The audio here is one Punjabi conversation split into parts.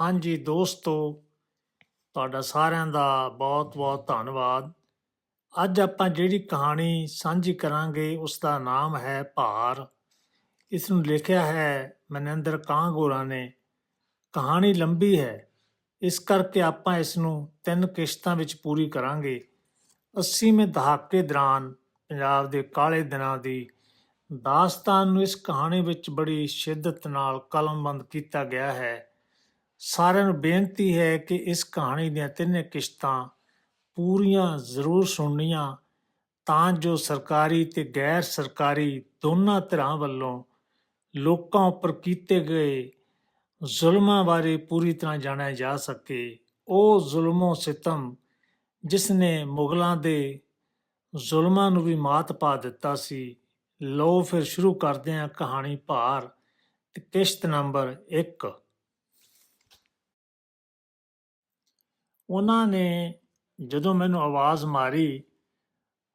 ਹਾਂਜੀ ਦੋਸਤੋ, ਤੁਹਾਡਾ ਸਾਰਿਆਂ ਦਾ ਬਹੁਤ-ਬਹੁਤ ਧੰਨਵਾਦ। ਅੱਜ ਆਪਾਂ ਜਿਹੜੀ ਕਹਾਣੀ ਸਾਂਝੀ ਕਰਾਂਗੇ ਉਸ ਦਾ ਨਾਮ ਹੈ ਭਾਰ। ਇਸ ਨੂੰ ਲਿਖਿਆ ਹੈ ਮਨਿੰਦਰ ਕਾਂਗੋਰਾ ਨੇ। ਕਹਾਣੀ ਲੰਬੀ ਹੈ। ਇਸ ਕਰਕੇ ਆਪਾਂ ਇਸ ਨੂੰ ਤਿੰਨ ਕਿਸ਼ਤਾਂ ਵਿੱਚ ਪੂਰੀ ਕਰਾਂਗੇ। 80ਵੇਂ ਦਹਾਕੇ ਦੌਰਾਨ ਪੰਜਾਬ ਦੇ ਕਾਲੇ ਦਿਨਾਂ ਦੀ ਦਾਸਤਾਨ ਨੂੰ ਇਸ ਕਹਾਣੀ ਵਿੱਚ ਬੜੀ ਸ਼ਿੱਦਤ ਨਾਲ ਕਲਮਬੰਦ ਕੀਤਾ ਗਿਆ ਹੈ। ਸਾਰਿਆਂ ਨੂੰ ਬੇਨਤੀ ਹੈ ਕਿ ਇਸ ਕਹਾਣੀ ਦੀਆਂ ਤਿੰਨੇ ਕਿਸ਼ਤਾਂ ਪੂਰੀਆਂ ਜ਼ਰੂਰ ਸੁਣਨੀਆਂ, ਤਾਂ ਜੋ ਸਰਕਾਰੀ ਤੇ ਗੈਰ ਸਰਕਾਰੀ ਦੋਨਾਂ ਧਿਰਾਂ ਵੱਲੋਂ ਲੋਕਾਂ ਉੱਪਰ ਕੀਤੇ ਗਏ ਜ਼ੁਲਮਾਂ ਬਾਰੇ ਪੂਰੀ ਤਰ੍ਹਾਂ ਜਾਣਿਆ ਜਾ ਸਕੇ। ਉਹ ਜ਼ੁਲਮੋਂ ਸਿਤਮ ਜਿਸ ਨੇ ਮੁਗਲਾਂ ਦੇ ਜ਼ੁਲਮਾਂ ਨੂੰ ਵੀ ਮਾਤ ਪਾ ਦਿੱਤਾ ਸੀ। ਲੋ ਫਿਰ ਸ਼ੁਰੂ ਕਰਦੇ ਹਾਂ ਕਹਾਣੀ ਭਾਰ, ਤੇ ਕਿਸ਼ਤ ਨੰਬਰ 1 ਉਹਨਾਂ ਨੇ ਜਦੋਂ ਮੈਨੂੰ ਆਵਾਜ਼ ਮਾਰੀ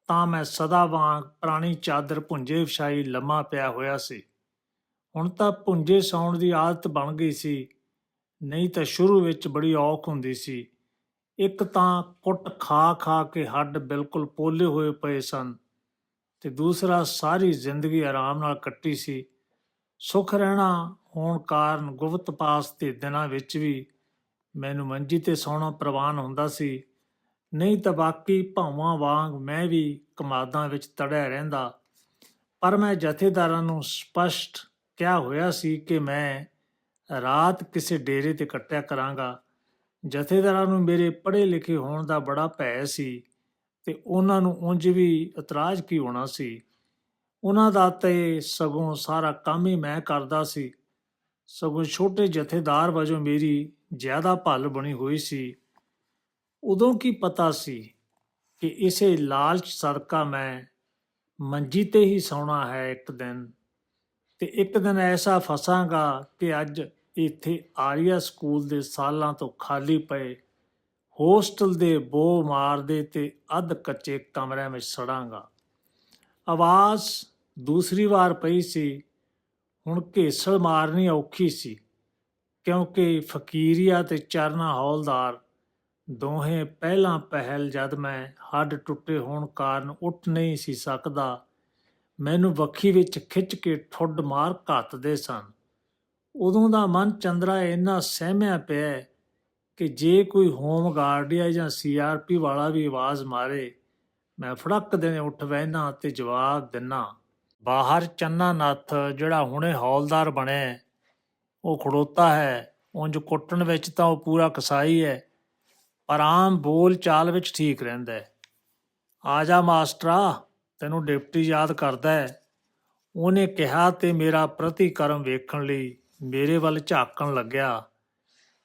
ਤਾਂ ਮੈਂ ਸਦਾ ਵਾਂਗ ਪੁਰਾਣੀ ਚਾਦਰ ਪੁੰਜੇ ਵਿਛਾਈ ਲੰਮਾ ਪਿਆ ਹੋਇਆ ਸੀ। ਹੁਣ ਤਾਂ ਪੁੰਜੇ ਸੌਣ ਦੀ ਆਦਤ ਬਣ ਗਈ ਸੀ। ਨਹੀਂ ਤਾਂ ਸ਼ੁਰੂ ਵਿੱਚ ਬੜੀ ਔਖ ਹੁੰਦੀ ਸੀ। ਇੱਕ ਤਾਂ ਕੁੱਟ ਖਾ ਖਾ ਕੇ ਹੱਡ ਬਿਲਕੁਲ ਪੋਲੇ ਹੋਏ ਪਏ ਸਨ ਤੇ ਦੂਸਰਾ ਸਾਰੀ ਜ਼ਿੰਦਗੀ ਆਰਾਮ ਨਾਲ ਕੱਟੀ ਸੀ। ਸੁਖ ਰਹਿਣਾ ਹੋਣ ਕਾਰਨ ਗੁਪਤ ਪਾਸ ਦੇ ਦਿਨਾਂ ਵਿੱਚ ਵੀ ਮੈਨੂੰ ਮੰਜੀ ਤੇ ਸੌਣਾ ਪ੍ਰਵਾਨ ਹੁੰਦਾ ਸੀ। ਨਹੀਂ ਤਾਂ ਬਾਕੀ ਭਾਵਾਂ ਵਾਂਗ ਮੈਂ ਵੀ ਕਮਾਦਾਂ ਵਿੱਚ ਤੜਿਆ ਰਹਿੰਦਾ। ਪਰ ਮੈਂ ਜਥੇਦਾਰਾਂ ਨੂੰ ਸਪਸ਼ਟ ਕਿਹਾ ਹੋਇਆ ਸੀ ਕਿ ਮੈਂ ਰਾਤ ਕਿਸੇ ਡੇਰੇ ਤੇ ਕੱਟਿਆ ਕਰਾਂਗਾ। ਜਥੇਦਾਰਾਂ ਨੂੰ ਮੇਰੇ ਪੜ੍ਹੇ ਲਿਖੇ ਹੋਣ ਦਾ ਬੜਾ ਭੈ ਸੀ ਤੇ ਉਹਨਾਂ ਨੂੰ ਉਂਝ ਵੀ ਇਤਰਾਜ਼ ਕੀ ਹੋਣਾ ਸੀ? ਉਹਨਾਂ ਦਾ ਤੇ ਸਗੋਂ ਸਾਰਾ ਕੰਮ ਹੀ ਮੈਂ ਕਰਦਾ ਸੀ। ਸਗੋਂ ਛੋਟੇ ਜਥੇਦਾਰ ਵਜੋਂ ਮੇਰੀ ਜ਼ਿਆਦਾ ਭੱਲ ਬਣੀ ਹੋਈ ਸੀ। ਉਦੋਂ ਕੀ ਪਤਾ ਸੀ ਕਿ ਇਸੇ ਲਾਲਚ ਸਦਕਾ ਮੈਂ ਮੰਜੀ ਤੇ ਹੀ ਸੌਣਾ ਹੈ ਇੱਕ ਦਿਨ। ਤੇ ਇੱਕ ਦਿਨ ਐਸਾ ਫਸਾਂਗਾ ਕਿ ਅੱਜ ਇੱਥੇ ਆਰੀਆ ਸਕੂਲ ਦੇ ਸਾਲਾਂ ਤੋਂ ਖਾਲੀ ਪਏ, ਹੋਸਟਲ ਦੇ ਬੋ ਮਾਰਦੇ ਤੇ ਅੱਧ ਕੱਚੇ ਕਮਰਿਆਂ ਵਿੱਚ ਸੜਾਂਗਾ। ਆਵਾਜ਼ ਦੂਸਰੀ ਵਾਰ ਪਈ ਸੀ। ਹੁਣ ਘੇਸਲ ਮਾਰਨੀ ਔਖੀ ਸੀ। ਕਿਉਂਕਿ ਫਕੀਰੀਆ ਤੇ ਚਰਨਾ ਹੌਲਦਾਰ ਦੋਹੇ ਪਹਿਲਾਂ ਪਹਿਲ ਜਦ ਮੈਂ ਹੱਡ ਟੁੱਟੇ ਹੋਣ ਕਾਰਨ ਉੱਠ ਨਹੀਂ ਸੀ ਸਕਦਾ, ਮੈਨੂੰ ਵੱਖੀ ਵਿੱਚ ਖਿੱਚ ਕੇ ਠੁੱਡ ਮਾਰ ਘੱਤਦੇ ਸਨ। ਉਦੋਂ ਦਾ ਮਨ ਚੰਦਰਾ ਇੰਨਾ ਸਹਿਮਿਆ ਪਿਆ ਕਿ ਜੇ ਕੋਈ ਹੋਮ ਗਾਰਡ ਜਾਂ ਸੀਆਰਪੀ ਵਾਲਾ ਵੀ ਆਵਾਜ਼ ਮਾਰੇ, ਮੈਂ ਫੜਕ ਦੇਣੇ ਉੱਠ ਬਹਿਨਾ ਤੇ ਜਵਾਬ ਦਿਨਾ, ਬਾਹਰ ਚੰਨਾ ਨੱਥ ਜਿਹੜਾ ਹੁਣੇ ਹੌਲਦਾਰ ਬਣਿਆ ਉਹ ਖੜੋਤਾ ਹੈ। ਉਂਝ ਕੁੱਟਣ ਵਿੱਚ ਤਾਂ ਉਹ ਪੂਰਾ ਕਸਾਈ ਹੈ। ਪਰ ਆਮ ਬੋਲ ਚਾਲ ਵਿੱਚ ਠੀਕ ਰਹਿੰਦਾ ਹੈ। ਆ ਜਾ ਮਾਸਟਰਾ, ਤੈਨੂੰ ਡਿਪਟੀ ਯਾਦ ਕਰਦਾ ਹੈ। ਉਹਨੇ ਕਿਹਾ ਤੇ ਮੇਰਾ ਪ੍ਰਤੀਕਰਮ ਵੇਖਣ ਲਈ ਮੇਰੇ ਵੱਲ ਝਾਕਣ ਲੱਗਿਆ।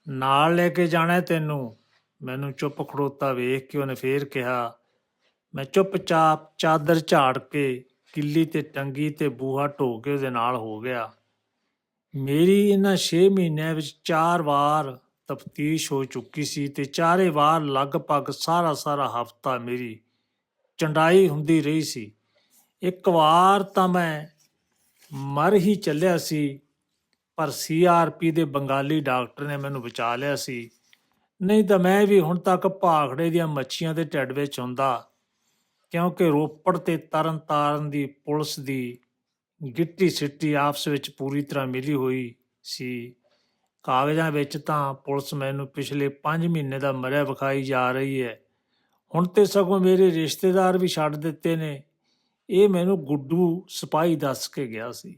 ਨਾਲ ਲੈ ਕੇ ਜਾਣਾ ਤੈਨੂੰ। ਮੈਨੂੰ ਚੁੱਪ ਖੜੋਤਾ ਵੇਖ ਕੇ ਉਹਨੇ ਫੇਰ ਕਿਹਾ, ਮੈਂ ਚੁੱਪਚਾਪ ਚਾਦਰ ਝਾੜ ਕੇ, ਕਿੱਲੀ ਤੇ ਟੰਗੀ ਤੇ ਬੂਹਾ ਢੋ ਕੇ ਉਹਦੇ ਨਾਲ ਹੋ ਗਿਆ। ਮੇਰੀ ਇਹਨਾਂ 6 ਮਹੀਨਿਆਂ ਵਿੱਚ ਚਾਰ ਵਾਰ ਤਫਤੀਸ਼ ਹੋ ਚੁੱਕੀ ਸੀ ਤੇ ਚਾਰੇ ਵਾਰ ਲਗਭਗ ਸਾਰਾ ਸਾਰਾ ਹਫਤਾ ਮੇਰੀ ਚੰਡਾਈ ਹੁੰਦੀ ਰਹੀ ਸੀ। ਇੱਕ ਵਾਰ ਤਾਂ ਮੈਂ ਮਰ ਹੀ ਚੱਲਿਆ ਸੀ, ਪਰ ਸੀਆਰਪੀ ਦੇ ਬੰਗਾਲੀ ਡਾਕਟਰ ਨੇ ਮੈਨੂੰ ਬਚਾ ਲਿਆ ਸੀ। ਨਹੀਂ ਤਾਂ ਮੈਂ ਵੀ ਹੁਣ ਤੱਕ ਭਾਖੜੇ ਦੀਆਂ ਮੱਛੀਆਂ ਦੇ ਢਿੱਡ ਵਿੱਚ ਹੁੰਦਾ, ਕਿਉਂਕਿ ਰੋਪੜ ਤੇ ਤਰਨ ਤਾਰਨ ਦੀ ਪੁਲਿਸ ਦੀ ਗਿੱਟੀ ਸਿੱਟੀ ਆਪਸ ਵਿੱਚ ਪੂਰੀ ਤਰ੍ਹਾਂ ਮਿਲੀ ਹੋਈ ਸੀ। ਕਾਗਜ਼ਾਂ ਵਿੱਚ ਤਾਂ ਪੁਲਿਸ ਮੈਨੂੰ ਪਿਛਲੇ 5 ਮਹੀਨੇ ਦਾ ਮਰਿਆ ਵਿਖਾਈ ਜਾ ਰਹੀ ਹੈ। ਹੁਣ ਤੇ ਸਗੋਂ ਮੇਰੇ ਰਿਸ਼ਤੇਦਾਰ ਵੀ ਛੱਡ ਦਿੱਤੇ ਨੇ। ਇਹ ਮੈਨੂੰ ਗੁੱਡੂ ਸਿਪਾਹੀ ਦੱਸ ਕੇ ਗਿਆ ਸੀ।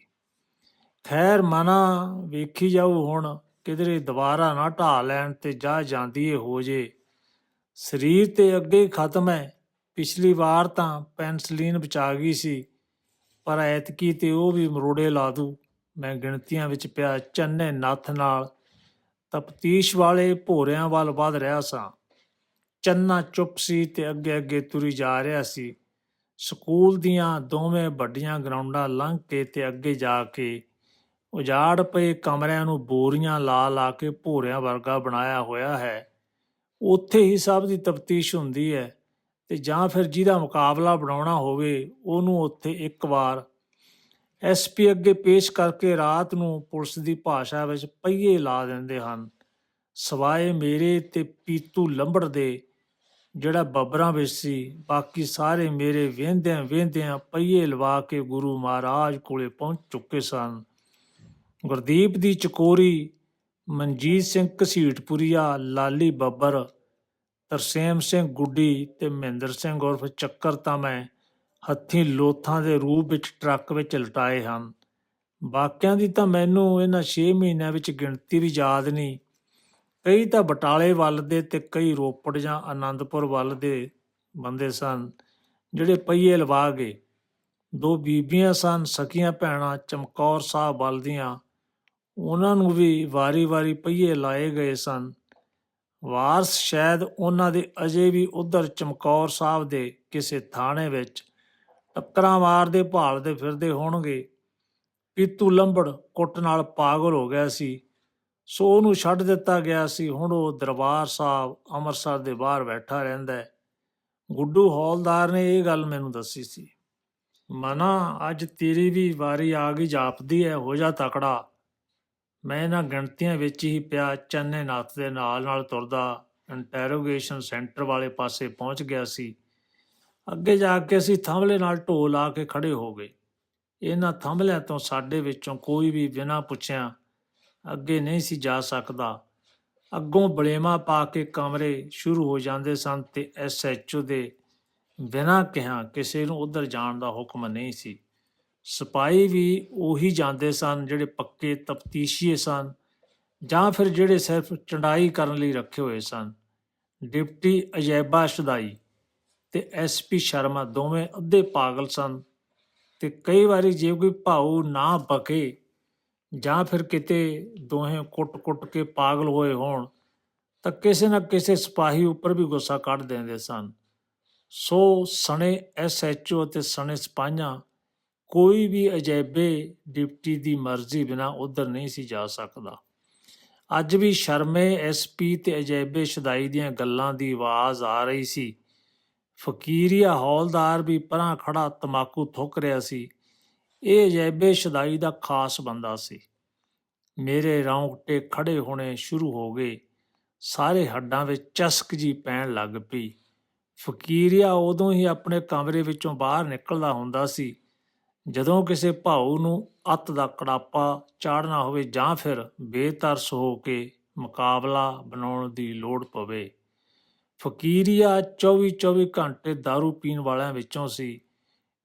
ਖੈਰ ਮਨਾ, ਵੇਖੀ ਜਾਊ ਹੁਣ, ਕਿਧਰੇ ਦੁਬਾਰਾ ਨਾ ਢਾ ਲੈਣ ਤੇ ਜਾ ਜਾਂਦੀ ਏ ਹੋ ਜੇ। ਸਰੀਰ ਤੇ ਅੱਗੇ ਹੀ ਖਤਮ ਹੈ। ਪਿਛਲੀ ਵਾਰ ਤਾਂ ਪੈਨਸਲੀਨ ਬਚਾ ਗਈ ਸੀ। ਪਰ ਐਤਕੀ ਤੇ ਉਹ ਵੀ ਮਰੋੜੇ ਲਾ ਦੂ। ਮੈਂ ਗਿਣਤੀਆਂ ਵਿੱਚ ਪਿਆ ਚੰਨੇ ਨੱਥ ਨਾਲ। ਤਪਤੀਸ਼ ਵਾਲੇ ਭੋਰਿਆਂ ਵੱਲ ਵੱਧ ਰਿਹਾ ਸਾਂ। ਚੰਨਾ ਚੁੱਪ ਸੀ ਤੇ ਅੱਗੇ ਅੱਗੇ ਤੁਰੀ ਜਾ ਰਿਹਾ ਸੀ। ਸਕੂਲ ਦੀਆਂ ਦੋਵੇਂ ਵੱਡੀਆਂ ਗਰਾਊਂਡਾਂ ਲੰਘ ਕੇ ਤੇ ਅੱਗੇ ਜਾ ਕੇ ਉਜਾੜ ਪਏ ਕਮਰਿਆਂ ਨੂੰ ਬੋਰੀਆਂ ਲਾ ਲਾ ਕੇ ਭੋਰਿਆਂ ਵਰਗਾ ਬਣਾਇਆ ਹੋਇਆ ਹੈ। ਉੱਥੇ ਹੀ ਸਭ ਦੀ ਤਫਤੀਸ਼ ਹੁੰਦੀ ਹੈ। ਤੇ ਜਾਂ ਫਿਰ ਜਿਹਦਾ ਮੁਕਾਬਲਾ ਬਣਾਉਣਾ ਹੋਵੇ, ਉਹਨੂੰ ਉੱਥੇ ਇੱਕ ਵਾਰ ਐਸਪੀ ਅੱਗੇ ਪੇਸ਼ ਕਰਕੇ ਰਾਤ ਨੂੰ ਪੁਲਿਸ ਦੀ ਭਾਸ਼ਾ ਵਿੱਚ ਪਹੀਏ ਲਾ ਦਿੰਦੇ ਹਨ। ਸਵਾਏ ਮੇਰੇ ਤੇ ਪੀਤੂ ਲੰਬੜ ਦੇ, ਜਿਹੜਾ ਬੱਬਰਾਂ ਵਿੱਚ ਸੀ, ਬਾਕੀ ਸਾਰੇ ਮੇਰੇ ਵੇਂਦਿਆਂ ਵੇਂਦਿਆਂ ਪਈਏ ਲਵਾ ਕੇ ਗੁਰੂ ਮਹਾਰਾਜ ਕੋਲੇ ਪਹੁੰਚ ਚੁੱਕੇ ਸਨ। ਗੁਰਦੀਪ ਦੀ ਚਕੋਰੀ, ਮਨਜੀਤ ਸਿੰਘ ਘਸੀਟਪੁਰੀਆ, ਲਾਲੀ ਬੱਬਰ ਤਰਸੇਮ ਸਿੰਘ ਗੁੱਡੀ ਤੇ ਮਹਿੰਦਰ ਸਿੰਘ ਉਰਫ ਚੱਕਰ ਤਾਂ ਮੈਂ ਹੱਥੀਂ ਲੋਥਾਂ ਦੇ ਰੂਪ ਵਿੱਚ ਟਰੱਕ ਵਿੱਚ ਲਟਾਏ ਹਨ। ਬਾਕਿਆਂ ਦੀ ਤਾਂ ਮੈਨੂੰ ਇਹਨਾਂ 6 ਮਹੀਨਿਆਂ ਵਿੱਚ ਗਿਣਤੀ ਵੀ ਯਾਦ ਨਹੀਂ। ਕਈ ਤਾਂ ਬਟਾਲੇ ਵੱਲ ਦੇ ਤੇ ਕਈ ਰੋਪੜ ਜਾਂ ਆਨੰਦਪੁਰ ਵੱਲ ਦੇ ਬੰਦੇ ਸਨ, ਜਿਹੜੇ ਪਈਏ ਲਵਾ ਗਏ। ਦੋ ਬੀਬੀਆਂ ਸਨ, ਸਕੀਆਂ ਭੈਣਾਂ ਚਮਕੌਰ ਸਾਹਿਬ ਵੱਲ ਦੀਆਂ। ਉਹਨਾਂ ਨੂੰ ਵੀ ਵਾਰੀ-ਵਾਰੀ ਪਈਏ ਲਾਏ ਗਏ ਸਨ। ਵਾਰਸ ਸ਼ਾਇਦ ਉਹਨਾਂ ਦੇ ਅਜੇ ਵੀ ਉਧਰ ਚਮਕੌਰ ਸਾਹਿਬ ਦੇ ਕਿਸੇ ਥਾਣੇ ਵਿੱਚ ਟੱਕਰਾਂ ਮਾਰਦੇ, ਭਾਲਦੇ ਫਿਰਦੇ ਹੋਣਗੇ। ਪੀਤੂ ਲੰਬੜ ਕੁੱਟ ਨਾਲ ਪਾਗਲ ਹੋ ਗਿਆ ਸੀ। ਸੋ ਉਹਨੂੰ ਛੱਡ ਦਿੱਤਾ ਗਿਆ ਸੀ। ਹੁਣ ਉਹ ਦਰਬਾਰ ਸਾਹਿਬ ਅੰਮ੍ਰਿਤਸਰ ਦੇ ਬਾਹਰ ਬੈਠਾ ਰਹਿੰਦਾ ਹੈ। ਗੁੱਡੂ ਹੌਲਦਾਰ ਨੇ ਇਹ ਗੱਲ ਮੈਨੂੰ ਦੱਸੀ ਸੀ। ਮਨਾ, ਅੱਜ ਤੇਰੀ ਵੀ ਵਾਰੀ ਆ ਗਈ, ਜਾਪਦੀ ਹੈ, ਹੋ ਜਾ ਤਕੜਾ। ਮੈਂ ਇਹਨਾਂ ਗਿਣਤੀਆਂ ਵਿੱਚ ਹੀ ਪਿਆ ਚੰਨੇ ਨਾਥ ਦੇ ਨਾਲ ਨਾਲ ਤੁਰਦਾ ਇੰਟਰੋਗੇਸ਼ਨ ਸੈਂਟਰ ਵਾਲੇ ਪਾਸੇ ਪਹੁੰਚ ਗਿਆ ਸੀ। ਅੱਗੇ ਜਾ ਕੇ ਅਸੀਂ ਥੰਬਲੇ ਨਾਲ ਢੋਲ ਆ ਕੇ ਖੜੇ ਹੋ ਗਏ। ਇਹਨਾਂ ਥੰਬਲਿਆਂ ਤੋਂ ਸਾਡੇ ਵਿੱਚੋਂ ਕੋਈ ਵੀ ਬਿਨਾਂ ਪੁੱਛਿਆ ਅੱਗੇ ਨਹੀਂ ਸੀ ਜਾ ਸਕਦਾ। ਅੱਗੋਂ ਬਲੇਮਾ ਪਾ ਕੇ ਕਮਰੇ ਸ਼ੁਰੂ ਹੋ ਜਾਂਦੇ ਸਨ ਤੇ ਐਸਐਚਓ ਦੇ ਬਿਨਾਂ ਕਿਹਾ ਕਿਸੇ ਨੂੰ ਉਧਰ ਜਾਣ ਦਾ ਹੁਕਮ ਨਹੀਂ ਸੀ। ਸਿਪਾਹੀ ਵੀ ਉਹੀ ਜਾਂਦੇ ਸਨ ਜਿਹੜੇ ਪੱਕੇ ਤਫਤੀਸ਼ੀਏ ਸਨ ਜਾਂ ਫਿਰ ਜਿਹੜੇ ਸਿਰਫ ਚੰਡਾਈ ਕਰਨ ਲਈ ਰੱਖੇ ਹੋਏ ਸਨ। ਡਿਪਟੀ ਅਜੈਬਾ ਸ਼ਦਾਈ ਤੇ ਐਸਪੀ ਸ਼ਰਮਾ ਦੋਵੇਂ ਅੱਧੇ ਪਾਗਲ ਸਨ ਤੇ ਕਈ ਵਾਰੀ ਜੇ ਕੋਈ ਭਾਊ ਨਾ ਬਕੇ ਜਾਂ ਫਿਰ ਕਿਤੇ ਦੋਹੇ ਕੁੱਟ-ਕੁੱਟ ਕੇ ਪਾਗਲ ਹੋਏ ਹੋਣ ਤਾਂ ਕਿਸੇ ਨਾ ਕਿਸੇ ਸਿਪਾਹੀ ਉੱਪਰ ਵੀ ਗੁੱਸਾ ਕੱਢ ਦਿੰਦੇ ਸਨ। ਸੋ ਸਣੇ ਐਸਐਚਓ ਅਤੇ ਸਣੇ ਸਿਪਾਹੀਆਂ ਕੋਈ ਵੀ ਅਜੈਬੇ ਡਿਪਟੀ ਦੀ ਮਰਜ਼ੀ ਬਿਨਾ ਉਧਰ ਨਹੀਂ ਸੀ ਜਾ ਸਕਦਾ। ਅੱਜ ਵੀ ਸ਼ਰਮੇ ਐਸਪੀ ਤੇ ਅਜੈਬੇ ਸ਼ਦਾਈ ਦੀਆਂ ਗੱਲਾਂ ਦੀ ਆਵਾਜ਼ ਆ ਰਹੀ ਸੀ। ਫਕੀਰੀਆ ਹੌਲਦਾਰ ਵੀ ਪਰਾਂ ਖੜਾ ਤਮਾਕੂ ਥੁੱਕ ਰਿਹਾ ਸੀ। ਇਹ ਅਜੈਬੇ ਸ਼ਦਾਈ ਦਾ ਖਾਸ ਬੰਦਾ ਸੀ। ਮੇਰੇ ਰੌਂਗਟੇ ਖੜੇ ਹੋਣੇ ਸ਼ੁਰੂ ਹੋ ਗਏ। ਸਾਰੇ ਹੱਡਾਂ ਵਿੱਚ ਚਸਕ ਜੀ ਪੈਣ ਲੱਗ ਪਈ। ਫਕੀਰੀਆ ਉਦੋਂ ਹੀ ਆਪਣੇ ਕਮਰੇ ਵਿੱਚੋਂ ਬਾਹਰ ਨਿਕਲਦਾ ਹੁੰਦਾ ਸੀ। ਜਦੋਂ ਕਿਸੇ ਭਾਊ ਨੂੰ ਅੱਤ ਦਾ ਕੜਾਪਾ ਚਾੜਨਾ ਹੋਵੇ ਜਾਂ ਫਿਰ ਬੇਤਰਸ ਹੋ ਕੇ ਮੁਕਾਬਲਾ ਬਣਾਉਣ ਦੀ ਲੋੜ ਪਵੇ। ਫਕੀਰੀਆ 24-24 ਘੰਟੇ दारू ਪੀਣ ਵਾਲਿਆਂ ਵਿੱਚੋਂ ਸੀ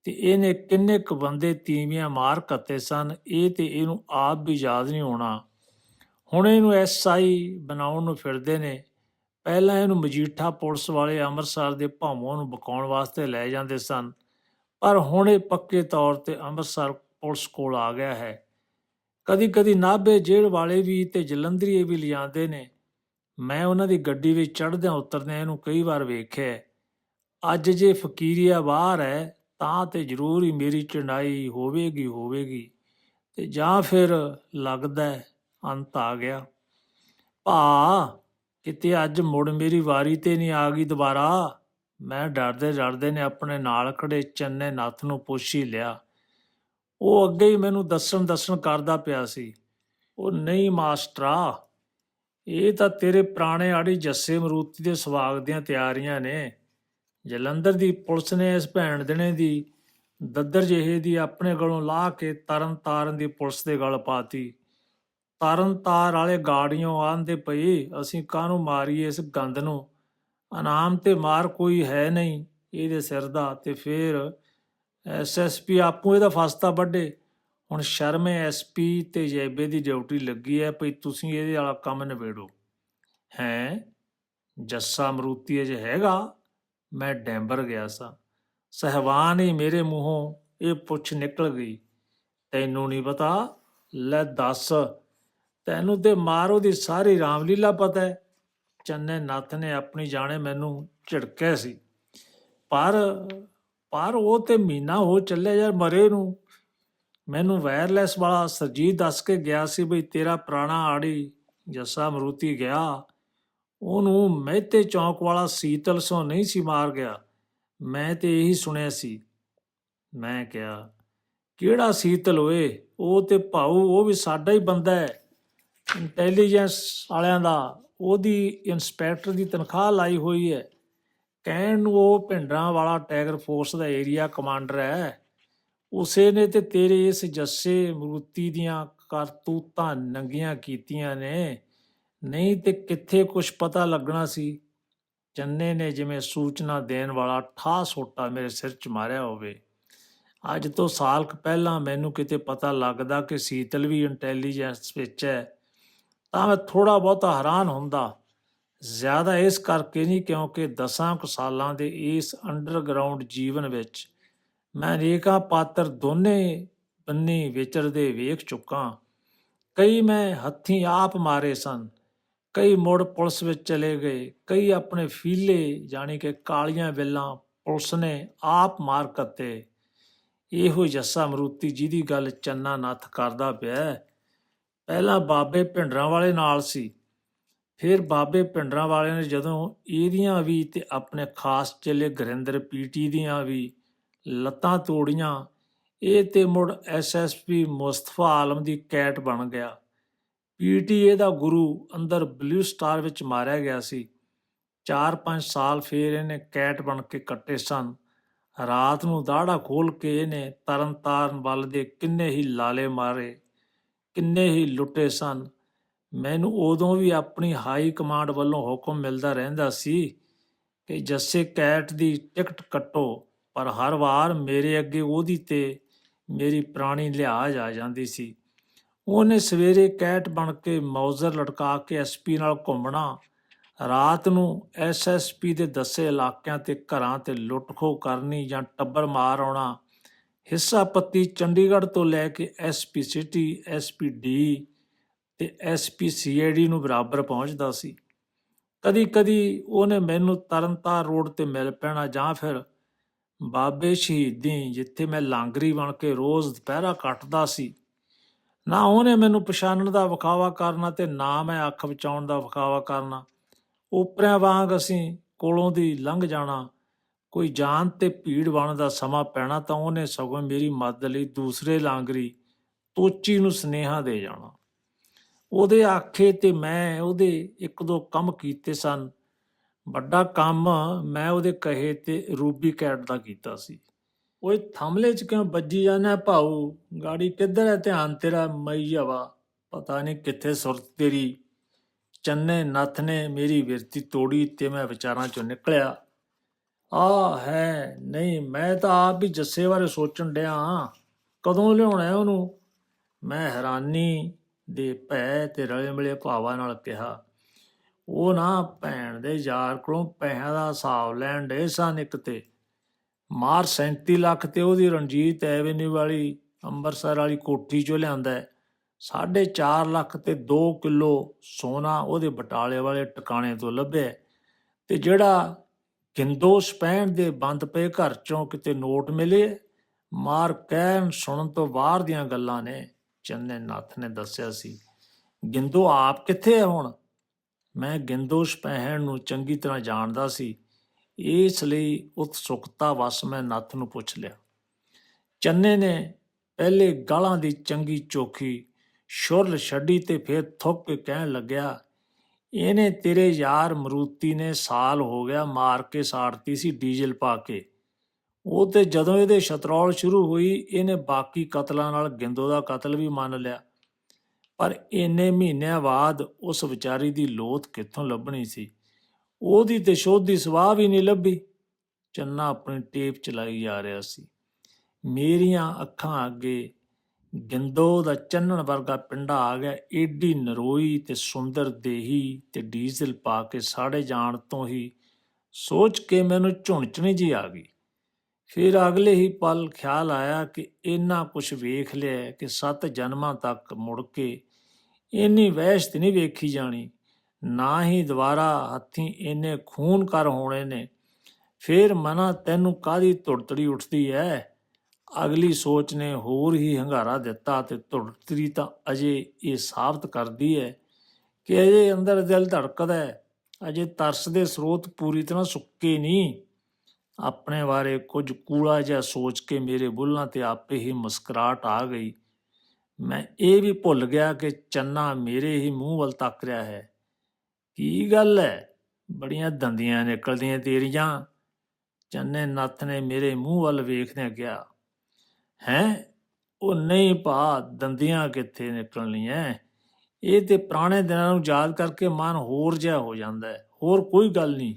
ਤੇ ਇਹਨੇ ਕਿੰਨੇ ਕੁ ਬੰਦੇ ਤੀਵੀਆਂ ਮਾਰ ਕੱਤੇ ਸਨ, ਇਹ ਤੇ ਇਹਨੂੰ ਆਪ ਵੀ ਯਾਦ ਨਹੀਂ ਹੋਣਾ। ਹੁਣ ਇਹਨੂੰ ਐਸਆਈ ਬਣਾਉਣ ਨੂੰ ਫਿਰਦੇ ਨੇ। ਪਹਿਲਾਂ ਇਹਨੂੰ ਮਜੀਠਾ ਪੁਲਿਸ ਵਾਲੇ ਅੰਮ੍ਰਿਤਸਰ ਦੇ ਭਾਮੋਂ ਨੂੰ ਬਕਾਉਣ ਵਾਸਤੇ ਲੈ ਜਾਂਦੇ ਸਨ। ਪਰ ਹੁਣ ਇਹ ਪੱਕੇ ਤੌਰ ਤੇ ਅੰਮ੍ਰਿਤਸਰ ਪੁਲਿਸ ਕੋਲ ਆ ਗਿਆ ਹੈ। ਕਦੀ ਕਦੀ ਨਾਭੇ ਜੇਲ੍ਹ ਵਾਲੇ ਵੀ ਤੇ ਜਲੰਧਰੀਏ ਵੀ ਲਿਆਂਦੇ ਨੇ। ਮੈਂ ਉਹਨਾਂ ਦੀ ਗੱਡੀ ਵਿੱਚ ਚੜ੍ਹਦਿਆਂ ਉਤਰਦਿਆਂ ਇਹਨੂੰ ਕਈ ਵਾਰ ਵੇਖਿਆ ਅੱਜ ਜੇ ਫਕੀਰੀਆ ਬਾਹਰ ਹੈ, ਤਾਂ ਤੇ ਜ਼ਰੂਰ ਹੀ ਮੇਰੀ ਚੜਾਈ ਹੋਵੇਗੀ ਹੋਵੇਗੀ। ਤੇ ਜਾਂ ਫਿਰ ਲੱਗਦਾ ਅੰਤ ਆ ਗਿਆ। ਭਾ, ਕਿਤੇ ਅੱਜ ਮੁੜ ਮੇਰੀ ਵਾਰੀ ਤੇ ਨਹੀਂ ਆ ਗਈ ਦੁਬਾਰਾ? ਮੈਂ ਡਰਦੇ ਡਰਦੇ ਨੇ ਆਪਣੇ ਨਾਲ ਖੜੇ ਚੰਨੇ ਨੱਥ ਨੂੰ ਪੁੱਛ ਹੀ ਲਿਆ। ਉਹ ਅੱਗੇ ਹੀ ਮੈਨੂੰ ਦੱਸਣ ਦੱਸਣ ਕਰਦਾ ਪਿਆ ਸੀ, ਉਹ ਨਹੀਂ ਮਾਸਟਰਾ, ਇਹ ਤਾਂ ਤੇਰੇ ਪੁਰਾਣੇ ਆੜੀ ਜੱਸੇ ਮਰੂਤੀ ਦੇ ਸਵਾਗਤ ਦੀਆਂ ਤਿਆਰੀਆਂ ਨੇ। ਜਲੰਧਰ ਦੀ ਪੁਲਿਸ ਨੇ ਇਸ ਭੈਣ ਦਿਨੇ ਦੀ ਦੱਦਰ ਜਿਹੇ ਦੀ ਆਪਣੇ ਗਲੋਂ ਲਾਹ ਕੇ ਤਰਨ ਤਾਰਨ ਦੀ ਪੁਲਿਸ ਦੇ ਗਲ ਪਾਤੀ। ਤਰਨ ਤਾਰ ਵਾਲੇ ਗਾੜੀਆਂ ਆਂਦੇ ਪਈ ਅਸੀਂ ਕਾਹਨੂੰ ਮਾਰੀਏ ਇਸ ਗੰਦ ਨੂੰ? ਇਨਾਮ ਤੇ ਮਾਰ ਕੋਈ ਹੈ ਨਹੀਂ ਇਹਦੇ ਸਿਰ ਦਾ ਤੇ ਫੇਰ ਐਸਐਸਪੀ ਆਪੋ ਇਹਦਾ ਫਸਤਾ ਵੱਡੇ ਹੁਣ ਸ਼ਰਮੇ ਐਸਪੀ ਤੇ ਜੈਬੇ ਦੀ ਡਿਊਟੀ ਲੱਗੀ ਹੈ ਭਈ ਤੁਸੀਂ ਇਹਦੇ ਵਾਲਾ ਕੰਮ ਨਿਬੇੜੋ। ਹੈ? ਜੱਸਾ ਮਰੂਤੀ ਅਜੇ ਹੈਗਾ? ਮੈਂ ਡੈਂਬਰ ਗਿਆ ਸਾਂ। ਸਹਿਵਾਨ ਹੀ ਮੇਰੇ ਮੂੰਹੋਂ ਇਹ ਪੁੱਛ ਨਿਕਲ ਗਈ। ਤੈਨੂੰ ਨਹੀਂ ਪਤਾ? ਲੈ ਦੱਸ। ਤੈਨੂੰ ਤੇ ਮਾਰੋ ਦੀ ਸਾਰੀ ਰਾਮਲੀਲਾ ਪਤਾ ਹੈ। ਚੰਨੇ ਨੱਥ ਨੇ ਆਪਣੀ ਜਾਣੇ ਮੈਨੂੰ ਝਿੜਕਿਆ ਸੀ। ਪਰ ਪਰ ਉਹ ਤੇ ਮਹੀਨਾ ਹੋ ਚੱਲਿਆ ਯਾਰ ਮਰੇ ਨੂੰ। ਮੈਨੂੰ ਵਾਇਰਲੈਸ ਵਾਲਾ ਸਰਜੀਤ ਦੱਸ ਕੇ ਗਿਆ ਸੀ ਬਈ ਤੇਰਾ ਪੁਰਾਣਾ ਆੜੀ ਜੱਸਾ ਮਰੂਤੀ ਗਿਆ। ਉਹਨੂੰ ਮਹਿਤੇ ਚੌਂਕ ਵਾਲਾ ਸੀਤਲ ਸੋ ਨਹੀਂ ਸੀ ਮਾਰ ਗਿਆ। ਮੈਂ ਤੇ ਇਹੀ ਸੁਣਿਆ ਸੀ। ਮੈਂ ਕਿਹਾ, ਕਿਹੜਾ ਸੀਤਲ ਓਏ? ਉਹ ਤੇ ਭਾਊ, ਉਹ ਵੀ ਸਾਡਾ ਹੀ ਬੰਦਾ ਹੈ। ਇੰਟੈਲੀਜੈਂਸ ਵਾਲਿਆਂ ਦਾ ਉਹਦੀ ਇੰਸਪੈਕਟਰ ਦੀ ਤਨਖਾਹ ਲਾਈ ਹੋਈ ਹੈ। ਕਹਿਣ ਨੂੰ ਉਹ ਭਿੰਡਰਾਂ ਵਾਲਾ ਟਾਈਗਰ ਫੋਰਸ ਦਾ ਏਰੀਆ ਕਮਾਂਡਰ ਹੈ। ਉਸੇ ਨੇ ਤੇ ਤੇਰੇ ਇਸ ਜੱਸੇ ਮਰੂਤੀ ਦੀਆਂ ਕਰਤੂਤਾਂ ਨੰਗੀਆਂ ਕੀਤੀਆਂ ਨੇ। ਨਹੀਂ ਤੇ ਕਿੱਥੇ ਕੁਝ ਪਤਾ ਲੱਗਣਾ ਸੀ। ਚੰਨੇ ਨੇ ਜਿਵੇਂ ਸੂਚਨਾ ਦੇਣ ਵਾਲਾ ਠਾਹ ਸੋਟਾ ਮੇਰੇ ਸਿਰ 'ਚ ਮਾਰਿਆ ਹੋਵੇ। ਅੱਜ ਤੋਂ ਸਾਲ ਕੁ ਪਹਿਲਾਂ ਮੈਨੂੰ ਕਿਤੇ ਪਤਾ ਲੱਗਦਾ ਕਿ ਸੀਤਲ ਵੀ ਇੰਟੈਲੀਜੈਂਸ ਵਿੱਚ ਹੈ। ਤਾਂ ਮੈਂ ਥੋੜਾ ਬਹੁਤਾ ਹੈਰਾਨ ਹੁੰਦਾ। ਜ਼ਿਆਦਾ ਇਸ ਕਰਕੇ ਨਹੀਂ ਕਿਉਂਕਿ ਦਸਾਂ ਕੁ ਸਾਲਾਂ ਦੇ ਇਸ ਅੰਡਰਗਰਾਉਂਡ ਜੀਵਨ ਵਿੱਚ ਮੈਂ ਅਨੇਕਾਂ ਪਾਤਰ ਦੋਨੇ ਬੰਨੀ ਵਿਚਰਦੇ ਵੇਖ ਚੁੱਕਾ। ਕਈ ਮੈਂ ਹੱਥੀਂ ਆਪ ਮਾਰੇ ਸਨ। ਕਈ ਮੁੜ ਪੁਲਿਸ ਵਿੱਚ ਚਲੇ ਗਏ। ਕਈ ਆਪਣੇ ਫੀਲੇ ਜਾਣੀ ਕਿ ਕਾਲੀਆਂ ਬਿੱਲਾਂ ਪੁਲਿਸ ਨੇ ਆਪ ਮਾਰ ਕੱਤੇ। ਇਹੋ ਜੱਸਾ ਮਰੂਤੀ ਜਿਹਦੀ ਗੱਲ ਚੰਨਾ ਨੱਥ ਕਰਦਾ ਪਿਆ। ਪਹਿਲਾਂ ਬਾਬੇ ਭਿੰਡਰਾਂ ਵਾਲੇ ਨਾਲ ਸੀ। ਫਿਰ ਬਾਬੇ ਭਿੰਡਰਾਂ ਵਾਲਿਆਂ ਨੇ ਜਦੋਂ ਇਹਦੀਆਂ ਵੀ ਤੇ ਆਪਣੇ ਖਾਸ ਚੇਲੇ ਗੁਰਿੰਦਰ ਪੀਟੀ ਦੀਆਂ ਵੀ ਲੱਤਾਂ ਤੋੜੀਆਂ, ਇਹ ਤੇ ਮੁੜ ਐਸਐਸਪੀ ਮੁਸਤਫਾ ਆਲਮ ਦੀ ਕੈਟ ਬਣ ਗਿਆ। ਪੀਟੀ ਇਹਦਾ ਗੁਰੂ ਅੰਦਰ ਬਲੂ ਸਟਾਰ ਵਿੱਚ ਮਾਰਿਆ ਗਿਆ ਸੀ। 4-5 ਸਾਲ ਫੇਰ ਇਹਨੇ ਕੈਟ ਬਣ ਕੇ ਕੱਟੇ ਸਨ। ਰਾਤ ਨੂੰ ਦਾੜਾ ਖੋਲ ਕੇ ਇਹਨੇ ਤਰਨਤਾਰਨ ਵੱਲ ਦੇ ਕਿੰਨੇ ਹੀ ਲਾਲੇ ਮਾਰੇ। ਕਿੰਨੇ ਹੀ ਲੁੱਟੇ ਸਨ। ਮੈਨੂੰ ਉਦੋਂ ਵੀ ਆਪਣੀ ਹਾਈ ਕਮਾਂਡ ਵੱਲੋਂ ਹੁਕਮ ਮਿਲਦਾ ਰਹਿੰਦਾ ਸੀ ਕਿ ਜੱਸੇ ਕੈਟ ਦੀ ਟਿਕਟ ਕੱਟੋ, ਪਰ ਹਰ ਵਾਰ ਮੇਰੇ ਅੱਗੇ ਉਹਦੀ ਤੇ ਮੇਰੀ ਪੁਰਾਣੀ ਲਿਹਾਜ਼ ਆ ਜਾਂਦੀ ਸੀ। ਉਹਨੇ ਸਵੇਰੇ ਕੈਟ ਬਣ ਕੇ ਮੌਜ਼ਰ ਲਟਕਾ ਕੇ ਐਸਪੀ ਨਾਲ ਘੁੰਮਣਾ, ਰਾਤ ਨੂੰ ਐਸਐਸਪੀ ਦੇ ਦੱਸੇ ਇਲਾਕਿਆਂ ਤੇ ਘਰਾਂ ਤੇ ਲੁੱਟਖੋ ਕਰਨੀ ਜਾਂ ਟੱਬਰ ਮਾਰ ਆਉਣਾ ਹਿੱਸਾ ਪੱਤੀ ਚੰਡੀਗੜ੍ਹ ਤੋਂ ਲੈ ਕੇ ਐਸਪੀ ਸਿਟੀ ਐਸਪੀ ਡੀ ਤੇ ਐਸਪੀ ਸੀਆਈਡੀ ਨੂੰ ਬਰਾਬਰ ਪਹੁੰਚਦਾ ਸੀ। ਕਦੀ ਕਦੀ ਉਹਨੇ ਮੈਨੂੰ ਤਰਨਤਾਰ ਰੋਡ ਤੇ ਮਿਲ ਪੈਣਾ ਜਾਂ ਫਿਰ ਬਾਬੇ ਸ਼ਹੀਦੀ ਜਿੱਥੇ ਮੈਂ ਲਾਂਗਰੀ ਬਣ ਕੇ ਰੋਜ਼ ਦੁਪਹਿਰਾ ਕੱਟਦਾ ਸੀ। ਨਾ ਉਹਨੇ ਮੈਨੂੰ ਪਛਾਣਨ ਦਾ ਵਿਖਾਵਾ ਕਰਨਾ ਤੇ ਨਾ ਮੈਂ ਅੱਖ ਬਚਾਉਣ ਦਾ ਵਿਖਾਵਾ ਕਰਨਾ। ਉਪਰਿਆਂ ਵਾਂਗ ਅਸੀਂ ਕੋਲੋਂ ਦੀ ਲੰਘ ਜਾਣਾ ਕੋਈ ਜਾਨ ਤੇ ਭੀੜ ਬਣ ਦਾ ਸਮਾਂ ਪੈਣਾ ਤਾਂ ਉਹਨੇ ਸਗੋਂ ਮੇਰੀ ਮਦਦ ਲਈ ਦੂਸਰੇ ਲਾਂਗਰੀ ਤੋਚੀ ਨੂੰ ਸਨੇਹਾ ਦੇ ਜਾਣਾ। ਉਹਦੇ ਆਖੇ ਤੇ ਮੈਂ ਉਹਦੇ ਇੱਕ ਦੋ ਕੰਮ ਕੀਤੇ ਸਨ। ਵੱਡਾ ਕੰਮ ਮੈਂ ਉਹਦੇ ਕਹੇ ਤੇ ਰੂਬੀ ਕੈਟ ਦਾ ਕੀਤਾ ਸੀ। ਓਏ ਥੰਮਲੇ ਚ ਕਿਉਂ ਵੱਜੀ ਜਾਂਦਾ ਭਾਊ? ਗਾੜੀ ਕਿੱਧਰ ਹੈ ਧਿਆਨ ਤੇਰਾ ਮਈ ਹਵਾ? ਪਤਾ ਨਹੀਂ ਕਿੱਥੇ ਸੁਰਤ ਤੇਰੀ। ਚੰਨੇ ਨੱਥ ਨੇ ਮੇਰੀ ਵਿਰਤੀ ਤੋੜੀ ਤੇ ਮੈਂ ਵਿਚਾਰਾਂ ਚੋਂ ਨਿਕਲਿਆ। ਆ ਹੈ, ਨਹੀਂ, ਮੈਂ ਤਾਂ ਆਪ ਹੀ ਜੱਸੇ ਬਾਰੇ ਸੋਚਣ ਡਿਆ ਹਾਂ। ਕਦੋਂ ਲਿਆਉਣਾ ਉਹਨੂੰ ਮੈਂ ਹੈਰਾਨੀ ਦੇ ਭੈ ਤੇ ਰਲੇ ਮਿਲੇ ਭਾਵਾਂ ਨਾਲ ਕਿਹਾ, ਉਹ ਨਾ ਭੈਣ ਦੇ ਯਾਰ ਕੋਲੋਂ ਪੈਸਿਆਂ ਦਾ ਹਿਸਾਬ ਲੈਣ ਡੇ ਸਨ ਇੱਕ ਤੇ ਮਾਰ 37 ਲੱਖ ਤੇ ਉਹਦੀ ਰਣਜੀਤ ਐਵੇਨਿਊ ਵਾਲੀ ਅੰਮ੍ਰਿਤਸਰ ਵਾਲੀ ਕੋਠੀ ਚੋਂ ਲਿਆਂਦਾ ਹੈ। ਸਾਢੇ 4 ਲੱਖ ਤੇ 2 ਕਿਲੋ ਸੋਨਾ ਉਹਦੇ ਬਟਾਲੇ ਵਾਲੇ ਟਿਕਾਣੇ ਤੋਂ ਲੱਭਿਆ ਹੈ। ਤੇ ਜਿਹੜਾ ਗਿੰਦੋ ਸਪੈਨ ਦੇ ਬੰਦ ਪਏ ਘਰ ਚੋਂ ਕਿਤੇ ਨੋਟ ਮਿਲੇ? ਮਾਰ ਕਹਿਣ ਸੁਣਨ ਤੋਂ ਬਾਹਰ ਦੀਆਂ ਗੱਲਾਂ ਨੇ, ਚੰਨੇ ਨਾਥ ਨੇ ਦੱਸਿਆ ਸੀ। ਗਿੰਦੋ ਆਪ ਕਿੱਥੇ ਹੈ ਹੁਣ? ਮੈਂ ਗਿੰਦੋ ਸਪੈਨ ਨੂੰ ਚੰਗੀ ਤਰ੍ਹਾਂ ਜਾਣਦਾ ਸੀ। ਇਸ ਲਈ ਉਤਸੁਕਤਾ ਵਸ ਮੈਂ ਨੱਥ ਨੂੰ ਪੁੱਛ ਲਿਆ। ਚੰਨੇ ਨੇ ਪਹਿਲੇ ਗਾਲਾਂ ਦੀ ਚੰਗੀ ਚੋਖੀ ਸ਼ੁਰਲ ਛੱਡੀ ਤੇ ਫਿਰ ਥੁੱਕ ਕੇ ਕਹਿਣ ਲੱਗਿਆ ਇਹਨੇ ਤੇਰੇ ਯਾਰ ਮਰੂਤੀ ਨੇ ਸਾਲ ਹੋ ਗਿਆ ਮਾਰ ਕੇ ਸਾੜਤੀ ਸੀ ਡੀਜ਼ਲ ਪਾ ਕੇ। ਉਹ ਤੇ ਜਦੋਂ ਇਹਦੇ ਸ਼ਤਰੌਲ ਸ਼ੁਰੂ ਹੋਈ, ਇਹਨੇ ਬਾਕੀ ਕਤਲਾਂ ਨਾਲ ਗਿੰਦੋ ਦਾ ਕਤਲ ਵੀ ਮੰਨ ਲਿਆ। ਪਰ ਇੰਨੇ ਮਹੀਨਿਆਂ ਬਾਅਦ ਉਸ ਵਿਚਾਰੀ ਦੀ ਲੋਥ ਕਿੱਥੋਂ ਲੱਭਣੀ ਸੀ? ਉਹਦੀ ਤੇ ਸ਼ੋਧ ਦੀ ਸਵਾਹ ਵੀ ਨਹੀਂ ਲੱਭੀ। ਚੰਨਾ ਆਪਣੀ ਟੇਪ ਚਲਾਈ ਜਾ ਰਿਹਾ ਸੀ। ਮੇਰੀਆਂ ਅੱਖਾਂ ਅੱਗੇ ਗਿੰਦੋ ਦਾ ਚੰਨਣ ਵਰਗਾ ਪਿੰਡਾ ਆ ਗਿਆ। ਏਡੀ ਨਰੋਈ ਤੇ ਸੁੰਦਰ ਦੇਹੀ ਤੇ ਡੀਜ਼ਲ ਪਾ ਕੇ ਸਾੜੇ ਜਾਣ ਤੋਂ ਹੀ ਸੋਚ ਕੇ ਮੈਨੂੰ ਝੁਣਚਣੀ ਜੀ ਆ ਗਈ। ਫਿਰ ਅਗਲੇ ਹੀ ਪਲ ਖਿਆਲ ਆਇਆ ਕਿ ਇੰਨਾ ਕੁਝ ਵੇਖ ਲਿਆ ਕਿ ਸੱਤ ਜਨਮਾਂ ਤੱਕ ਮੁੜ ਕੇ ਇੰਨੀ ਵਹਿਸ਼ਤ ਨਹੀਂ ਵੇਖੀ ਜਾਣੀ। ਨਾ ਹੀ ਦੁਬਾਰਾ ਹੱਥੀਂ ਇੰਨੇ ਖੂਨ ਕਰ ਹੋਣੇ ਨੇ। ਫਿਰ ਮਨਾ, ਤੈਨੂੰ ਕਾਦੀ ਧੁੜਤੜੀ ਉੱਠਦੀ ਹੈ ਅਗਲੀ ਸੋਚ ਨੇ ਹੋਰ ਹੀ ਹੰਗਾਰਾ ਦਿੱਤਾ ਤੇ ਧੁੜਤਰੀ ਤਾਂ ਅਜੇ ਇਹ ਸਾਬਤ ਕਰਦੀ ਹੈ ਕਿ ਅਜੇ ਅੰਦਰ ਦਿਲ ਧੜਕਦਾ ਹੈ। ਅਜੇ ਤਰਸ ਦੇ ਸਰੋਤ ਪੂਰੀ ਤਰ੍ਹਾਂ ਸੁੱਕੇ ਨਹੀਂ। ਆਪਣੇ ਬਾਰੇ ਕੁਝ ਕੂੜਾ ਜਿਹਾ ਸੋਚ ਕੇ ਮੇਰੇ ਬੁੱਲਾਂ ਤੇ ਆਪੇ ਹੀ ਮੁਸਕਰਾਹਟ ਆ ਗਈ। ਮੈਂ ਇਹ ਵੀ ਭੁੱਲ ਗਿਆ ਕਿ ਚੰਨਾ ਮੇਰੇ ਹੀ ਮੂੰਹ ਵੱਲ ਤੱਕ ਰਿਹਾ ਹੈ। ਕੀ ਗੱਲ ਹੈ? ਬੜੀਆਂ ਦੰਦੀਆਂ ਨਿਕਲਦੀਆਂ ਤੇਰੀਆਂ। ਚੰਨੇ ਨੱਥ ਨੇ ਮੇਰੇ ਮੂੰਹ ਵੱਲ ਵੇਖਦਿਆਂ ਕਿਹਾ ਹੈਂ? ਉਹ ਨਹੀਂ ਭਾ, ਦੰਦੀਆਂ ਕਿੱਥੇ ਨਿਕਲਣੀਆਂ? ਇਹ ਤੇ ਪੁਰਾਣੇ ਦਿਨਾਂ ਨੂੰ ਯਾਦ ਕਰਕੇ ਮਨ ਹੋਰ ਜਿਹਾ ਹੋ ਜਾਂਦਾ ਹੈ। ਹੋਰ ਕੋਈ ਗੱਲ ਨਹੀਂ।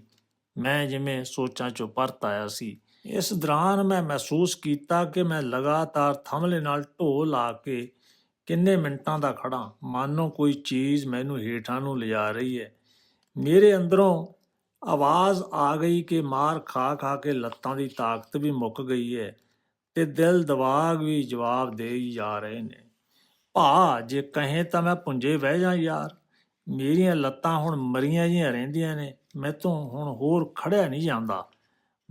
ਮੈਂ ਜਿਵੇਂ ਸੋਚਾਂ ਚੋਂ ਪਰਤ ਆਇਆ ਸੀ। ਇਸ ਦੌਰਾਨ ਮੈਂ ਮਹਿਸੂਸ ਕੀਤਾ ਕਿ ਮੈਂ ਲਗਾਤਾਰ ਥਮਲੇ ਨਾਲ ਢੋ ਲਾ ਕੇ ਕਿੰਨੇ ਮਿੰਟਾਂ ਦਾ ਖੜਾ ਮਾਨੋ ਕੋਈ ਚੀਜ਼ ਮੈਨੂੰ ਹੇਠਾਂ ਨੂੰ ਲਿਜਾ ਰਹੀ ਹੈ। ਮੇਰੇ ਅੰਦਰੋਂ ਆਵਾਜ਼ ਆ ਗਈ ਕਿ ਮਾਰ ਖਾ ਖਾ ਕੇ ਲੱਤਾਂ ਦੀ ਤਾਕਤ ਵੀ ਮੁੱਕ ਗਈ ਹੈ। ਤੇ ਦਿਲ ਦਿਮਾਗ ਵੀ ਜਵਾਬ ਦੇ ਹੀ ਜਾ ਰਹੇ ਨੇ। ਭਾ ਜੇ ਕਹੇ ਤਾਂ ਮੈਂ ਪੁੰਜੇ ਬਹਿ ਜਾ ਯਾਰ। ਮੇਰੀਆਂ ਲੱਤਾਂ ਹੁਣ ਮਰੀਆਂ ਜੀਆਂ ਰਹਿੰਦੀਆਂ ਨੇ। ਮੈਥੋਂ ਹੁਣ ਹੋਰ ਖੜਿਆ ਨਹੀਂ ਜਾਂਦਾ।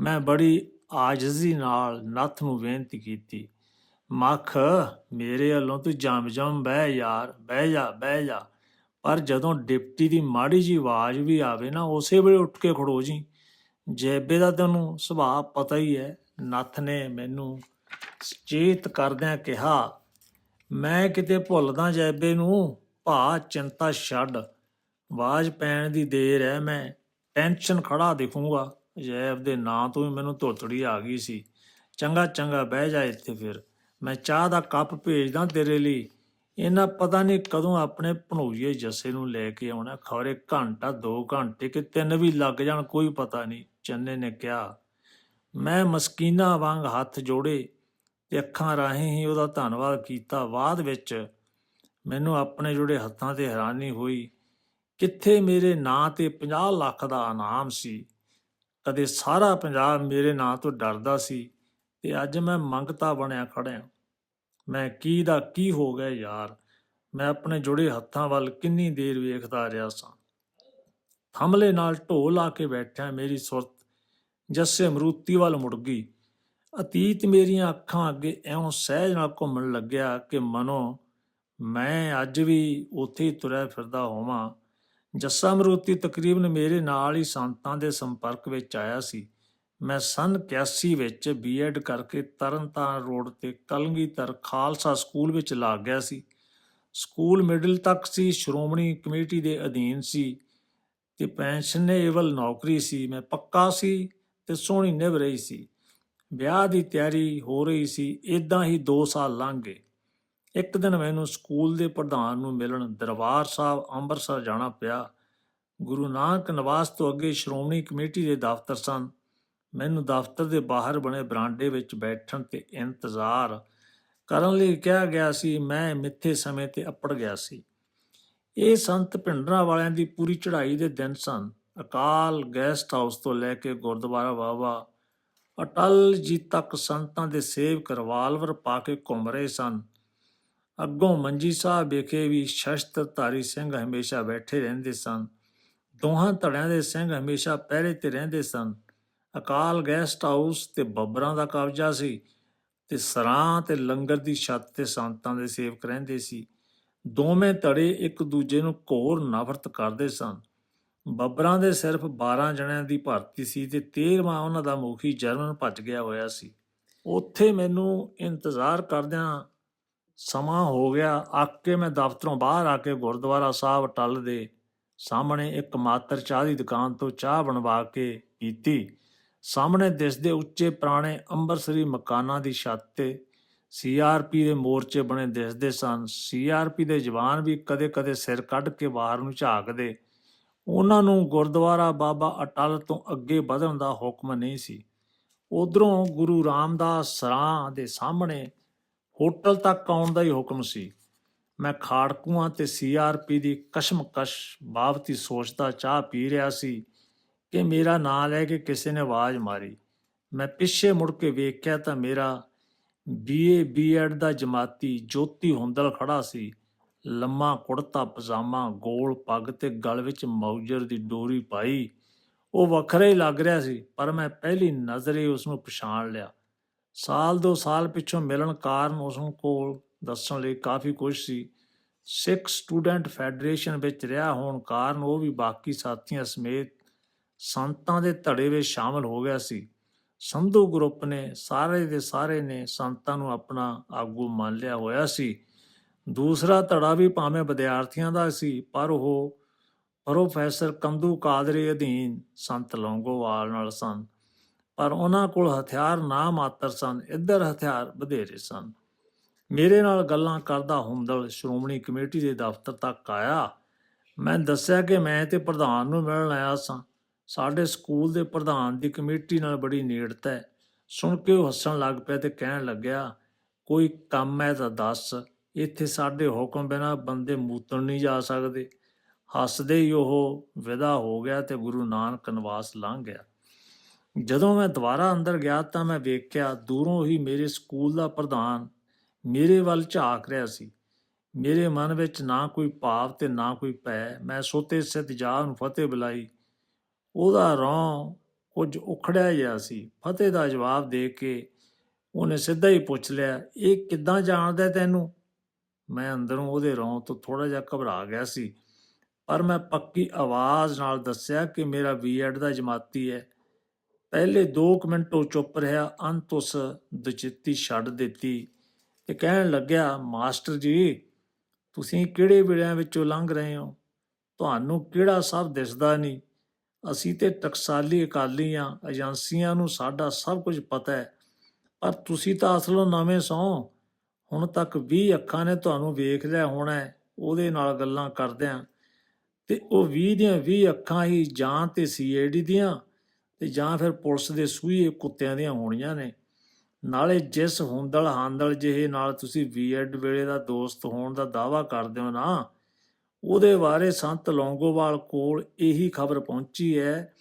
ਮੈਂ ਬੜੀ ਆਜਜ਼ੀ ਨਾਲ ਨੱਥ ਨੂੰ ਬੇਨਤੀ ਕੀਤੀ। ਮੱਖ, ਮੇਰੇ ਵੱਲੋਂ ਤੂੰ ਜੰਮ ਜੰਮ ਬਹਿ ਯਾਰ, ਬਹਿ ਜਾ ਬਹਿ ਜਾ। ਪਰ ਜਦੋਂ ਡਿਪਟੀ ਦੀ ਮਾੜੀ ਜੀ ਆਵਾਜ਼ ਵੀ ਆਵੇ ਨਾ, ਉਸੇ ਵੇਲੇ ਉੱਠ ਕੇ ਖੜੋ ਜੀ। ਜੈਬੇ ਦਾ ਤੈਨੂੰ ਸੁਭਾਅ ਪਤਾ ਹੀ ਹੈ। ਨੱਥ ਨੇ ਮੈਨੂੰ ਚੇਤ ਕਰਦਿਆਂ ਕਿਹਾ, ਮੈਂ ਕਿਤੇ ਭੁੱਲਦਾ ਜੈਬੇ ਨੂੰ ਭਾ ਚਿੰਤਾ ਛੱਡ। ਆਵਾਜ਼ ਪੈਣ ਦੀ ਦੇਰ ਹੈ ਮੈਂ ਟੈਨਸ਼ਨ ਖੜਾ ਦਿਖੂੰਗਾ। ਜੈਬ ਦੇ ਨਾਂ ਤੋਂ ਹੀ ਮੈਨੂੰ ਧੋਤੜੀ ਆ ਗਈ ਸੀ। ਚੰਗਾ ਚੰਗਾ, ਬਹਿ ਜਾ ਇੱਥੇ ਫਿਰ। ਮੈਂ ਚਾਹ ਦਾ ਕੱਪ ਭੇਜਦਾ ਤੇਰੇ ਲਈ। ਇਹਨਾਂ ਪਤਾ ਨਹੀਂ ਕਦੋਂ ਆਪਣੇ ਭਣੋਈਏ ਜੱਸੇ ਨੂੰ ਲੈ ਕੇ ਆਉਣਾ। ਖੌਰੇ ਘੰਟਾ 2 ਘੰਟੇ ਕਿ ਤਿੰਨ ਵੀ ਲੱਗ ਜਾਣ, ਕੋਈ ਪਤਾ ਨਹੀਂ। ਚੰਨੇ ਨੇ ਕਿਹਾ, ਮੈਂ ਮਸਕੀਨਾ ਵਾਂਗ ਹੱਥ ਜੋੜੇ। ਤੇ ਅੱਖਾਂ ਰਾਹੀਂ ਹੀ ਉਹਦਾ ਧੰਨਵਾਦ ਕੀਤਾ। ਬਾਅਦ ਵਿੱਚ ਮੈਨੂੰ ਆਪਣੇ ਜੁੜੇ ਹੱਥਾਂ ਤੇ ਹੈਰਾਨੀ ਹੋਈ। ਕਿੱਥੇ ਮੇਰੇ ਨਾਂ ਤੇ 50 ਲੱਖ ਦਾ ਇਨਾਮ ਸੀ? ਕਦੇ ਸਾਰਾ ਪੰਜਾਬ ਮੇਰੇ ਨਾਂ ਤੋਂ ਡਰਦਾ ਸੀ ਤੇ ਅੱਜ ਮੈਂ ਮੰਗਤਾ ਬਣਿਆ ਖੜਿਆ। ਮੈਂ ਕੀ ਦਾ ਕੀ ਹੋ ਗਿਆ ਯਾਰ? ਮੈਂ ਆਪਣੇ ਜੁੜੇ ਹੱਥਾਂ ਵੱਲ ਕਿੰਨੀ ਦੇਰ ਵੇਖਦਾ ਰਿਹਾ ਸਾਂ। ਥੰਮਲੇ ਨਾਲ ਢੋ ਲਾ ਕੇ ਬੈਠਿਆ ਮੇਰੀ ਸੁਰਤ। ਜੱਸੇ ਮਰੂਤੀ ਵੱਲ ਮੁੜ ਗਈ। ਅਤੀਤ ਮੇਰੀਆਂ ਅੱਖਾਂ ਅੱਗੇ ਐਉਂ ਸਹਿਜ ਨਾਲ ਘੁੰਮਣ ਲੱਗਿਆ ਕਿ ਮਨੋ, ਮੈਂ ਅੱਜ ਵੀ ਉੱਥੇ ਹੀ ਤੁਰਿਆ ਫਿਰਦਾ ਹੋਵਾਂ। ਜੱਸਾ ਮਰੂਤੀ ਤਕਰੀਬਨ ਮੇਰੇ ਨਾਲ ਹੀ ਸੰਤਾਂ ਦੇ ਸੰਪਰਕ ਵਿੱਚ ਆਇਆ ਸੀ। ਮੈਂ ਸਨ 81 ਵਿੱਚ ਬੀਐਡ ਕਰਕੇ ਤਰਨਤਾਰਨ ਰੋਡ ਤੇ ਕਲਗੀਧਰ ਖਾਲਸਾ ਸਕੂਲ ਵਿੱਚ ਲੱਗ ਗਿਆ ਸੀ। ਸਕੂਲ ਮਿਡਲ ਤੱਕ ਸੀ, ਸ਼੍ਰੋਮਣੀ ਕਮੇਟੀ ਦੇ ਅਧੀਨ ਸੀ ਤੇ ਪੈਨਸ਼ਨੇਬਲ ਨੌਕਰੀ ਸੀ। ਮੈਂ ਪੱਕਾ ਸੀ ਤੇ ਸੋਹਣੀ ਨਿਭ ਰਹੀ ਸੀ। ਵਿਆਹ ਦੀ ਤਿਆਰੀ ਹੋ ਰਹੀ ਸੀ ਇਦਾਂ ਹੀ 2 ਸਾਲ ਲੰਘ ਗਏ। ਇੱਕ ਦਿਨ ਮੈਨੂੰ ਸਕੂਲ ਦੇ ਪ੍ਰਧਾਨ ਨੂੰ ਮਿਲਣ ਦਰਬਾਰ ਸਾਹਿਬ ਅੰਮ੍ਰਿਤਸਰ ਜਾਣਾ ਪਿਆ। ਗੁਰੂ ਨਾਨਕ ਨਿਵਾਸ ਤੋਂ ਅੱਗੇ ਸ਼੍ਰੋਮਣੀ ਕਮੇਟੀ ਦੇ ਦਫ਼ਤਰ ਸਨ। ਮੈਨੂੰ ਦਫ਼ਤਰ ਦੇ ਬਾਹਰ ਬਣੇ ਬਰਾਂਡੇ ਵਿੱਚ ਬੈਠਣ ਤੇ ਇੰਤਜ਼ਾਰ ਕਰਨ ਲਈ ਕਿਹਾ ਗਿਆ ਸੀ, ਮੈਂ ਮਿੱਥੇ ਸਮੇਂ ਤੇ ਅੱਪੜ ਗਿਆ ਸੀ। ਇਹ ਸੰਤ ਭਿੰਡਰਾਂ ਵਾਲਿਆਂ ਦੀ ਪੂਰੀ ਚੜ੍ਹਾਈ ਦੇ ਦਿਨ ਸਨ। ਅਕਾਲ ਗੈਸਟ ਹਾਊਸ ਤੋਂ ਲੈ ਕੇ ਗੁਰਦੁਆਰਾ ਬਾਬਾ ਅਟਲ ਜੀ ਤੱਕ ਸੰਤਾਂ ਦੇ ਸੇਵਕ ਰਿਵਾਲਵਰ ਪਾ ਕੇ ਘੁੰਮ ਰਹੇ ਸਨ। ਅੱਗੋਂ ਮੰਜੀ ਸਾਹਿਬ ਵਿਖੇ ਵੀ ਸ਼ਸਤਰਧਾਰੀ ਸਿੰਘ ਹਮੇਸ਼ਾ ਬੈਠੇ ਰਹਿੰਦੇ ਸਨ। ਦੋਹਾਂ ਧੜਿਆਂ ਦੇ ਸਿੰਘ ਹਮੇਸ਼ਾ ਪਹਿਰੇ ਤੇ ਰਹਿੰਦੇ ਸਨ। ਅਕਾਲ ਗੈਸਟ ਹਾਊਸ ਤੇ ਬੱਬਰਾਂ ਦਾ ਕਬਜ਼ਾ ਸੀ ਤੇ ਸਰਾਂ ਤੇ ਲੰਗਰ ਦੀ ਛੱਤ ਤੇ ਸੰਤਾਂ ਦੇ ਸੇਵਕ ਰਹਿੰਦੇ ਸੀ। ਦੋਵੇਂ ਧੜੇ ਇੱਕ ਦੂਜੇ ਨੂੰ ਘੋਰ ਨਫ਼ਰਤ ਕਰਦੇ ਸਨ। ਬੱਬਰਾਂ ਦੇ ਸਿਰਫ 12 ਜਣਿਆਂ ਦੀ ਭਰਤੀ ਸੀ ਤੇ 13ਵਾਂ ਉਹਨਾਂ ਦਾ ਮੁਖੀ ਜਰਮਨ ਭੱਜ ਗਿਆ ਹੋਇਆ ਸੀ। ਉੱਥੇ ਮੈਨੂੰ ਇੰਤਜ਼ਾਰ ਕਰਦਿਆਂ ਸਮਾਂ ਹੋ ਗਿਆ। ਆਕੇ ਮੈਂ ਦਫ਼ਤਰੋਂ ਬਾਹਰ ਆ ਕੇ ਗੁਰਦੁਆਰਾ ਸਾਹਿਬ ਟੱਲ ਦੇ ਸਾਹਮਣੇ ਇੱਕ ਮਾਤਰ ਚਾਹ ਦੀ ਦੁਕਾਨ ਤੋਂ ਚਾਹ ਬਣਵਾ ਕੇ ਪੀਤੀ। ਸਾਹਮਣੇ ਦਿਸਦੇ ਉੱਚੇ ਪੁਰਾਣੇ ਅੰਬਰਸਰੀ ਮਕਾਨਾਂ ਦੀ ਛੱਤ ਤੇ ਸੀਆਰਪੀ ਦੇ ਮੋਰਚੇ ਬਣੇ ਦਿਸਦੇ ਸਨ। ਸੀਆਰਪੀ ਦੇ ਜਵਾਨ ਵੀ ਕਦੇ-ਕਦੇ ਸਿਰ ਕੱਢ ਕੇ ਬਾਹਰ ਨੂੰ ਝਾਕਦੇ ਉਹਨਾਂ ਨੂੰ ਗੁਰਦੁਆਰਾ ਬਾਬਾ ਅਟਲ ਤੋਂ ਅੱਗੇ ਵਧਣ ਦਾ ਹੁਕਮ ਨਹੀਂ ਸੀ। ਉਧਰੋਂ ਗੁਰੂ ਰਾਮਦਾਸ ਸਰਾਂ ਦੇ ਸਾਹਮਣੇ ਹੋਟਲ ਤੱਕ ਆਉਣ ਦਾ ਹੀ ਹੁਕਮ ਸੀ। ਮੈਂ ਖਾੜਕੂਆਂ ਤੇ ਸੀਆਰਪੀ ਦੀ ਕਸ਼ਮਕਸ਼ ਬਾਬਤੀ ਸੋਚਦਾ ਚਾਹ ਪੀ ਰਿਹਾ ਸੀ ਕਿ ਮੇਰਾ ਨਾਂ ਲੈ ਕੇ ਕਿਸੇ ਨੇ ਆਵਾਜ਼ ਮਾਰੀ। ਮੈਂ ਪਿੱਛੇ ਮੁੜ ਕੇ ਵੇਖਿਆ ਤਾਂ ਮੇਰਾ ਬੀਏ ਬੀਐਡ ਦਾ ਜਮਾਤੀ ਜੋਤੀ ਹੁੰਦਲ ਖੜਾ ਸੀ। ਲੰਮਾ ਕੁੜਤਾ, ਪਜਾਮਾ, ਗੋਲ ਪੱਗ ਤੇ ਗਲ ਵਿੱਚ ਮੌਜਰ ਦੀ ਡੋਰੀ ਪਾਈ। ਉਹ ਵੱਖਰਾ ਹੀ ਲੱਗ ਰਿਹਾ ਸੀ, ਪਰ ਮੈਂ ਪਹਿਲੀ ਨਜ਼ਰੇ ਉਸ ਨੂੰ ਪਛਾਣ ਲਿਆ। ਸਾਲ ਦੋ ਸਾਲ ਪਿੱਛੋਂ ਮਿਲਣ ਕਾਰਨ ਉਸ ਨੂੰ ਕੋਲ ਦੱਸਣ ਲਈ ਕਾਫੀ ਕੁਝ ਸੀ। ਸਿੱਖ ਸਟੂਡੈਂਟ ਫੈਡਰੇਸ਼ਨ ਵਿੱਚ ਰਿਹਾ ਹੋਣ ਕਾਰਨ ਉਹ ਵੀ ਬਾਕੀ ਸਾਥੀਆਂ ਸਮੇਤ ਸੰਤਾਂ ਦੇ ਧੜੇ ਵਿੱਚ ਸ਼ਾਮਲ ਹੋ ਗਿਆ ਸੀ। ਸੰਧੂ ਗਰੁੱਪ ਨੇ ਸਾਰੇ ਦੇ ਸਾਰੇ ਨੇ ਸੰਤਾਂ ਨੂੰ ਆਪਣਾ ਆਗੂ ਮੰਨ ਲਿਆ ਹੋਇਆ ਸੀ। ਦੂਸਰਾ ਧੜਾ ਵੀ ਭਾਵੇਂ ਵਿਦਿਆਰਥੀਆਂ ਦਾ ਸੀ, ਪਰ ਉਹ ਪ੍ਰੋਫੈਸਰ ਕੰਦੂ ਕਾਦਰੀ ਅਧੀਨ ਸੰਤ ਲੌਂਗੋਵਾਲ ਨਾਲ ਸਨ। ਪਰ ਉਹਨਾਂ ਕੋਲ ਹਥਿਆਰ ਨਾ ਮਾਤਰ ਸਨ, ਇੱਧਰ ਹਥਿਆਰ ਵਧੇਰੇ ਸਨ। ਮੇਰੇ ਨਾਲ ਗੱਲਾਂ ਕਰਦਾ ਹੁੰਦਲ ਸ਼੍ਰੋਮਣੀ ਕਮੇਟੀ ਦੇ ਦਫ਼ਤਰ ਤੱਕ ਆਇਆ। ਮੈਂ ਦੱਸਿਆ ਕਿ ਮੈਂ ਤੇ ਪ੍ਰਧਾਨ ਨੂੰ ਮਿਲਣ ਆਇਆ ਸਾਂ। ਸਾਡੇ ਸਕੂਲ ਦੇ ਪ੍ਰਧਾਨ ਦੀ ਕਮੇਟੀ ਨਾਲ ਬੜੀ ਨੇੜਤਾ ਹੈ। ਸੁਣ ਕੇ ਉਹ ਹੱਸਣ ਲੱਗ ਪਿਆ ਤੇ ਕਹਿਣ ਲੱਗਿਆ, ਕੋਈ ਕੰਮ ਹੈ ਤਾਂ ਦੱਸ। ਇੱਥੇ ਸਾਡੇ ਹੁਕਮ ਬਿਨਾਂ ਬੰਦੇ ਮੂਤਣ ਨਹੀਂ ਜਾ ਸਕਦੇ। ਹੱਸਦੇ ਹੀ ਉਹ ਵਿਦਾ ਹੋ ਗਿਆ ਤੇ ਗੁਰੂ ਨਾਨਕ ਨਿਵਾਸ ਲੰਘ ਗਿਆ। ਜਦੋਂ ਮੈਂ ਦੁਬਾਰਾ ਅੰਦਰ ਗਿਆ ਤਾਂ ਮੈਂ ਵੇਖਿਆ ਦੂਰੋਂ ਹੀ ਮੇਰੇ ਸਕੂਲ ਦਾ ਪ੍ਰਧਾਨ ਮੇਰੇ ਵੱਲ ਝਾਕ ਰਿਹਾ ਸੀ। ਮੇਰੇ ਮਨ ਵਿੱਚ ਨਾ ਕੋਈ ਭਾਵ ਤੇ ਨਾ ਕੋਈ ਭੈ। ਮੈਂ ਸੋਤੇ ਸਿੱਧ ਜਾ ਨੂੰ ਫਤਿਹ ਬੁਲਾਈ। ਉਹਦਾ ਰੌਂ ਕੁਝ ਉਖੜਿਆ ਜਿਹਾ ਸੀ। ਫਤਿਹ ਦਾ ਜਵਾਬ ਦੇ ਕੇ ਉਹਨੇ ਸਿੱਧਾ ਹੀ ਪੁੱਛ ਲਿਆ, ਇਹ ਕਿੱਦਾਂ ਜਾਣਦਾ ਤੈਨੂੰ? ਮੈਂ ਅੰਦਰੋਂ ਉਹਦੇ ਰੌਂ ਤੋਂ ਥੋੜਾ ਜਿਹਾ ਘਬਰਾ ਗਿਆ ਸੀ, ਪਰ ਮੈਂ ਪੱਕੀ ਆਵਾਜ਼ ਨਾਲ ਦੱਸਿਆ ਕਿ ਮੇਰਾ ਬੀਐਡ ਦਾ ਜਮਾਤੀ ਹੈ। ਪਹਿਲੇ 2 ਮਿੰਟ ਉਹ ਚੁੱਪ ਰਿਹਾ, ਅੰਤ ਉਸ ਦਚਿੱਤੀ ਛੱਡ ਦਿੱਤੀ ਤੇ ਕਹਿਣ ਲੱਗਿਆ, ਮਾਸਟਰ ਜੀ, ਤੁਸੀਂ ਕਿਹੜੇ ਵੇਲਿਆਂ ਵਿੱਚੋਂ ਲੰਘ ਰਹੇ ਹੋ? ਤੁਹਾਨੂੰ ਕਿਹੜਾ ਸਭ ਦਿਸਦਾ ਨਹੀਂ? ਅਸੀਂ ਤੇ ਟਕਸਾਲੀ ਅਕਾਲੀਆਂ ਏਜੰਸੀਆਂ ਨੂੰ ਸਾਡਾ ਸਭ ਕੁਝ ਪਤਾ ਹੈ, ਪਰ ਤੁਸੀਂ ਤਾਂ ਅਸਲੋਂ ਨਵੇਂ ਸੋ। ਹੁਣ ਤੱਕ 20 ਅੱਖਾਂ ਨੇ ਤੁਹਾਨੂੰ ਵੇਖ ਲਿਆ ਹੋਣਾ ਉਹਦੇ ਨਾਲ ਗੱਲਾਂ ਕਰਦਿਆਂ ਤੇ ਉਹ 20 ਦੀਆਂ 20 ਅੱਖਾਂ ਹੀ ਜਾਂ ਤੇ ਸੀਆਈਡੀ ਦੀਆਂ ਤੇ ਜਾਂ ਫਿਰ ਪੁਲਿਸ ਦੇ ਸੂਹੇ ਕੁੱਤਿਆਂ ਦੀਆਂ ਹੋਣੀਆਂ ਨੇ। ਨਾਲੇ ਜਿਸ ਹੁੰਦਲ ਹਾਂਦਲ ਜਿਹੇ ਨਾਲ ਤੁਸੀਂ ਬੀਐਡ ਵੇਲੇ ਦਾ ਦੋਸਤ ਹੋਣ ਦਾ ਦਾਵਾ ਕਰਦੇ ਹੋ ਨਾ, ਉਹਦੇ ਬਾਰੇ ਸੰਤ ਲੌਂਗੋਵਾਲ ਕੋਲ ਇਹੀ ਖਬਰ ਪਹੁੰਚੀ ਹੈ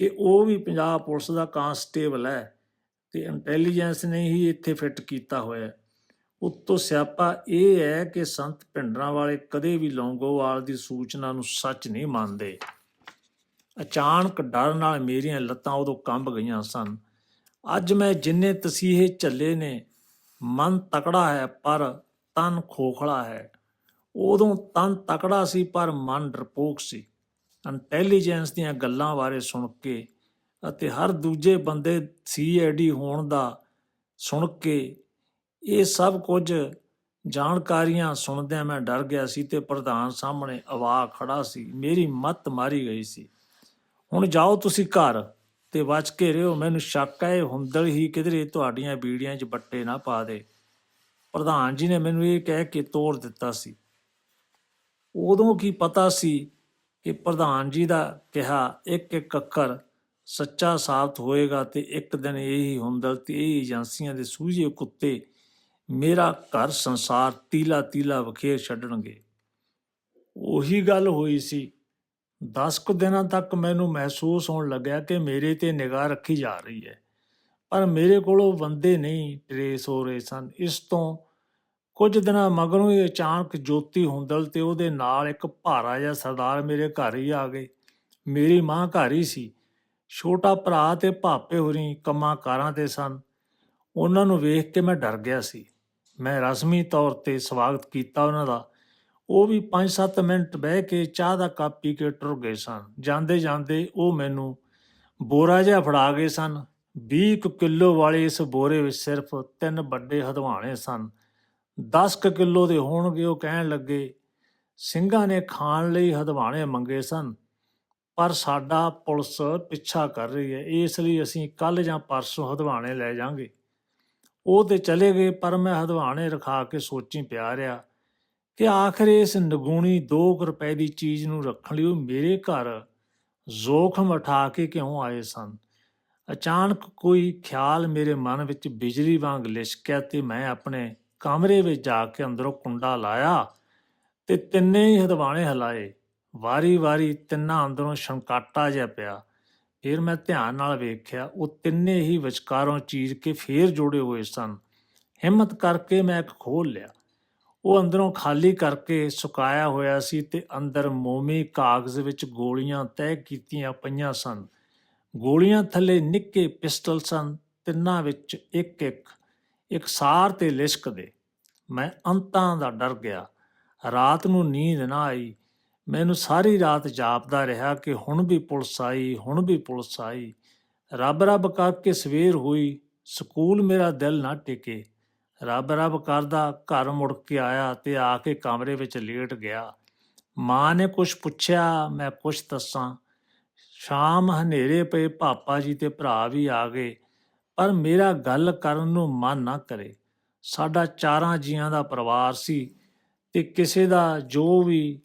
ਕਿ ਉਹ ਵੀ ਪੰਜਾਬ ਪੁਲਿਸ ਦਾ ਕਾਂਸਟੇਬਲ ਹੈ ਤੇ ਇੰਟੈਲੀਜੈਂਸ ਨੇ ਹੀ ਇੱਥੇ ਫਿੱਟ ਕੀਤਾ ਹੋਇਆ ਹੈ। ਉੱਤੋਂ ਸਿਆਪਾ ਇਹ ਹੈ ਕਿ ਸੰਤ ਭਿੰਡਰਾਂ ਵਾਲੇ ਕਦੇ ਵੀ ਲੌਂਗੋਵਾਲ ਦੀ ਸੂਚਨਾ ਨੂੰ ਸੱਚ ਨਹੀਂ ਮੰਨਦੇ। ਅਚਾਨਕ ਡਰ ਨਾਲ ਮੇਰੀਆਂ ਲੱਤਾਂ ਉਦੋਂ ਕੰਬ ਗਈਆਂ ਸਨ। ਅੱਜ ਮੈਂ ਜਿੰਨੇ ਤਸੀਹੇ ਝੱਲੇ ਨੇ, ਮਨ ਤਕੜਾ ਹੈ ਪਰ ਤਨ ਖੋਖਲਾ ਹੈ। ਉਦੋਂ ਤਨ ਤਕੜਾ ਸੀ ਪਰ ਮਨ ਡਰਪੋਕ ਸੀ। ਇੰਟੈਲੀਜੈਂਸ ਦੀਆਂ ਗੱਲਾਂ ਬਾਰੇ ਸੁਣ ਕੇ ਅਤੇ ਹਰ ਦੂਜੇ ਬੰਦੇ ਸੀਆਈਡੀ ਹੋਣ ਦਾ ਸੁਣ ਕੇ ਇਹ ਸਭ ਕੁਝ ਜਾਣਕਾਰੀਆਂ ਸੁਣਦਿਆਂ ਮੈਂ ਡਰ ਗਿਆ ਸੀ ਤੇ ਪ੍ਰਧਾਨ ਸਾਹਮਣੇ ਆਵਾਜ਼ ਖੜਾ ਸੀ। ਮੇਰੀ ਮੱਤ ਮਾਰੀ ਗਈ ਸੀ। ਹੁਣ ਜਾਓ ਤੁਸੀਂ ਘਰ ਤੇ ਬਚ ਕੇ ਰਿਓ ਮੈਨੂੰ ਸ਼ੱਕ ਹੈ, ਇਹ ਹੁੰਦਲ ਹੀ ਕਿਧਰੇ ਤੁਹਾਡੀਆਂ ਬੀੜੀਆਂ 'ਚ ਬੱਟੇ ਨਾ ਪਾ ਦੇ। ਪ੍ਰਧਾਨ ਜੀ ਨੇ ਮੈਨੂੰ ਇਹ ਕਹਿ ਕੇ ਤੋੜ ਦਿੱਤਾ ਸੀ। ਉਦੋਂ ਕੀ ਪਤਾ ਸੀ ਕਿ ਪ੍ਰਧਾਨ ਜੀ ਦਾ ਕਿਹਾ, ਇੱਕ ਇੱਕ ਅੱਖਰ ਸੱਚਾ ਸਾਬਤ ਹੋਏਗਾ ਤੇ ਇੱਕ ਦਿਨ ਇਹੀ ਹੁੰਦਲ ਤੇ ਇਹ ਏਜੰਸੀਆਂ ਦੇ ਸੂਝੇ ਕੁੱਤੇ ਮੇਰਾ ਘਰ ਸੰਸਾਰ ਤੀਲਾ ਤੀਲਾ ਵਖੇਰ ਛੱਡਣਗੇ। ਉਹੀ ਗੱਲ ਹੋਈ ਸੀ। 10 ਕੁ ਦਿਨਾਂ ਤੱਕ ਮੈਨੂੰ ਮਹਿਸੂਸ ਹੋਣ ਲੱਗਿਆ ਕਿ ਮੇਰੇ ਤੇ ਨਿਗਾਹ ਰੱਖੀ ਜਾ ਰਹੀ ਹੈ। ਪਰ ਮੇਰੇ ਕੋਲੋਂ ਬੰਦੇ ਨਹੀਂ ਟਰੇਸ ਹੋ ਰਹੇ ਸਨ। ਇਸ ਤੋਂ ਕੁਝ ਦਿਨਾਂ ਮਗਰੋਂ ਹੀ ਅਚਾਨਕ ਜੋਤੀ ਹੁੰਦਲ ਤੇ ਉਹਦੇ ਨਾਲ ਇੱਕ ਭਾਰਾ ਜਿਹਾ ਸਰਦਾਰ ਮੇਰੇ ਘਰ ਹੀ ਆ ਗਏ। ਮੇਰੀ ਮਾਂ ਘਰ ਹੀ ਸੀ। ਛੋਟਾ ਭਰਾ ਤੇ ਭਾਪੇ ਹੋਰੀ ਕੰਮਾਂ ਕਾਰਾਂ ਤੇ ਸਨ। ਉਹਨਾਂ ਨੂੰ ਵੇਖ ਕੇ ਮੈਂ ਡਰ ਗਿਆ ਸੀ। ਮੈਂ ਰਸਮੀ ਤੌਰ ਤੇ ਸਵਾਗਤ ਕੀਤਾ ਉਹਨਾਂ ਦਾ। ਉਹ ਵੀ 5-7 ਮਿੰਟ ਬਹਿ ਕੇ ਚਾਹ ਦਾ ਕੱਪ ਪੀ ਕੇ ਟੁਰ ਗਏ ਸਨ। ਜਾਂਦੇ ਜਾਂਦੇ ਉਹ ਮੈਨੂੰ ਬੋਰਾ ਜਿਹਾ ਫੜਾ ਗਏ ਸਨ। 20 ਕੁ ਕਿਲੋ ਵਾਲੇ ਇਸ ਬੋਰੇ ਵਿੱਚ ਸਿਰਫ ਤਿੰਨ ਵੱਡੇ ਹਦਵਾਣੇ ਸਨ। 10 ਕੁ ਕਿਲੋ ਦੇ ਹੋਣਗੇ, ਉਹ ਕਹਿਣ ਲੱਗੇ, ਸਿੰਘਾਂ ਨੇ ਖਾਣ ਲਈ ਹਦਵਾਣੇ ਮੰਗੇ ਸਨ, ਪਰ ਸਾਡਾ ਪੁਲਿਸ ਪਿੱਛਾ ਕਰ ਰਹੀ ਹੈ। ਇਸ ਲਈ ਅਸੀਂ ਕੱਲ ਜਾਂ ਪਰਸੋਂ ਹਦਵਾਣੇ ਲੈ ਜਾਾਂਗੇ ਉਹ ਤੇ ਚਲੇ ਗਏ, ਪਰ ਮੈਂ ਹਦਵਾਣੇ ਰਖਾ ਕੇ ਸੋਚੀ ਪਿਆ ਰਿਹਾ ਕਿ ਆਖਰ ਇਸ ਨਗੂਣੀ 2 ਰੁਪਏ ਦੀ ਚੀਜ਼ ਨੂੰ ਰੱਖਣ ਲਈ ਉਹ ਮੇਰੇ ਘਰ ਜ਼ੋਖਮ ਉਠਾ ਕੇ ਕਿਉਂ ਆਏ ਸਨ? ਅਚਾਨਕ ਕੋਈ ਖਿਆਲ ਮੇਰੇ ਮਨ ਵਿੱਚ ਬਿਜਲੀ ਵਾਂਗ ਲਿਸ਼ਕਿਆ ਤੇ ਮੈਂ ਆਪਣੇ ਕਮਰੇ ਵਿੱਚ ਜਾ ਕੇ ਅੰਦਰੋਂ ਕੁੰਡਾ ਲਾਇਆ ਤੇ ਤਿੰਨੇ ਹੀ ਹਦਵਾਣੇ ਹਲਾਏ। ਵਾਰੀ-ਵਾਰੀ ਤਿੰਨਾਂ ਅੰਦਰੋਂ ਸ਼ੰਕਾਟਾ ਜਿਹਾ ਪਿਆ। ਫਿਰ ਮੈਂ ਧਿਆਨ ਨਾਲ ਵੇਖਿਆ, ਉਹ ਤਿੰਨੇ ਹੀ ਵਿਚਕਾਰੋਂ ਚੀਰ ਕੇ ਫੇਰ ਜੋੜੇ ਹੋਏ ਸਨ। ਹਿੰਮਤ ਕਰਕੇ ਮੈਂ ਇੱਕ ਖੋਲ ਲਿਆ। ਉਹ ਅੰਦਰੋਂ ਖਾਲੀ ਕਰਕੇ ਸੁਕਾਇਆ ਹੋਇਆ ਸੀ ਤੇ ਅੰਦਰ ਮੋਮੀ ਕਾਗਜ਼ ਵਿੱਚ ਗੋਲੀਆਂ ਤੈਅ ਕੀਤੀਆਂ ਪਈਆਂ ਸਨ। ਗੋਲੀਆਂ ਥੱਲੇ ਨਿੱਕੇ ਪਿਸਟਲ ਸਨ, ਤਿੰਨਾਂ ਵਿੱਚ ਇੱਕ ਇੱਕ ਇੱਕ ਸਾਰ ਤੇ ਲਿਸ਼ਕਦੇ ਮੈਂ ਅੰਤਾਂ ਦਾ ਡਰ ਗਿਆ। ਰਾਤ ਨੂੰ ਨੀਂਦ ਨਾ ਆਈ। ਮੈਨੂੰ ਸਾਰੀ ਰਾਤ ਜਾਪਦਾ ਰਿਹਾ ਕਿ ਹੁਣ ਵੀ ਪੁਲਿਸ ਆਈ, ਹੁਣ ਵੀ ਪੁਲਿਸ ਆਈ। ਰੱਬ ਰੱਬ ਕਰਕੇ ਸਵੇਰ ਹੋਈ, ਸਕੂਲ ਮੇਰਾ ਦਿਲ ਨਾ ਟਿਕੇ। ਰੱਬ ਰੱਬ ਕਰਦਾ ਘਰ ਮੁੜ ਕੇ ਆਇਆ ਤੇ ਆ ਕੇ ਕਮਰੇ ਵਿੱਚ ਲੇਟ ਗਿਆ। ਮਾਂ ਨੇ ਕੁਛ ਪੁੱਛਿਆ, ਮੈਂ ਕੁਛ ਦੱਸਾਂ। ਸ਼ਾਮ ਹਨੇਰੇ ਪਏ, ਪਾਪਾ ਜੀ ਤੇ ਭਰਾ ਵੀ ਆ ਗਏ, ਪਰ ਮੇਰਾ ਗੱਲ ਕਰਨ ਨੂੰ ਮਨ ਨਾ ਕਰੇ। ਸਾਡਾ ਚਾਰਾਂ ਜੀਆਂ ਦਾ ਪਰਿਵਾਰ ਸੀ ਤੇ ਕਿਸੇ ਦਾ ਜੋ ਵੀ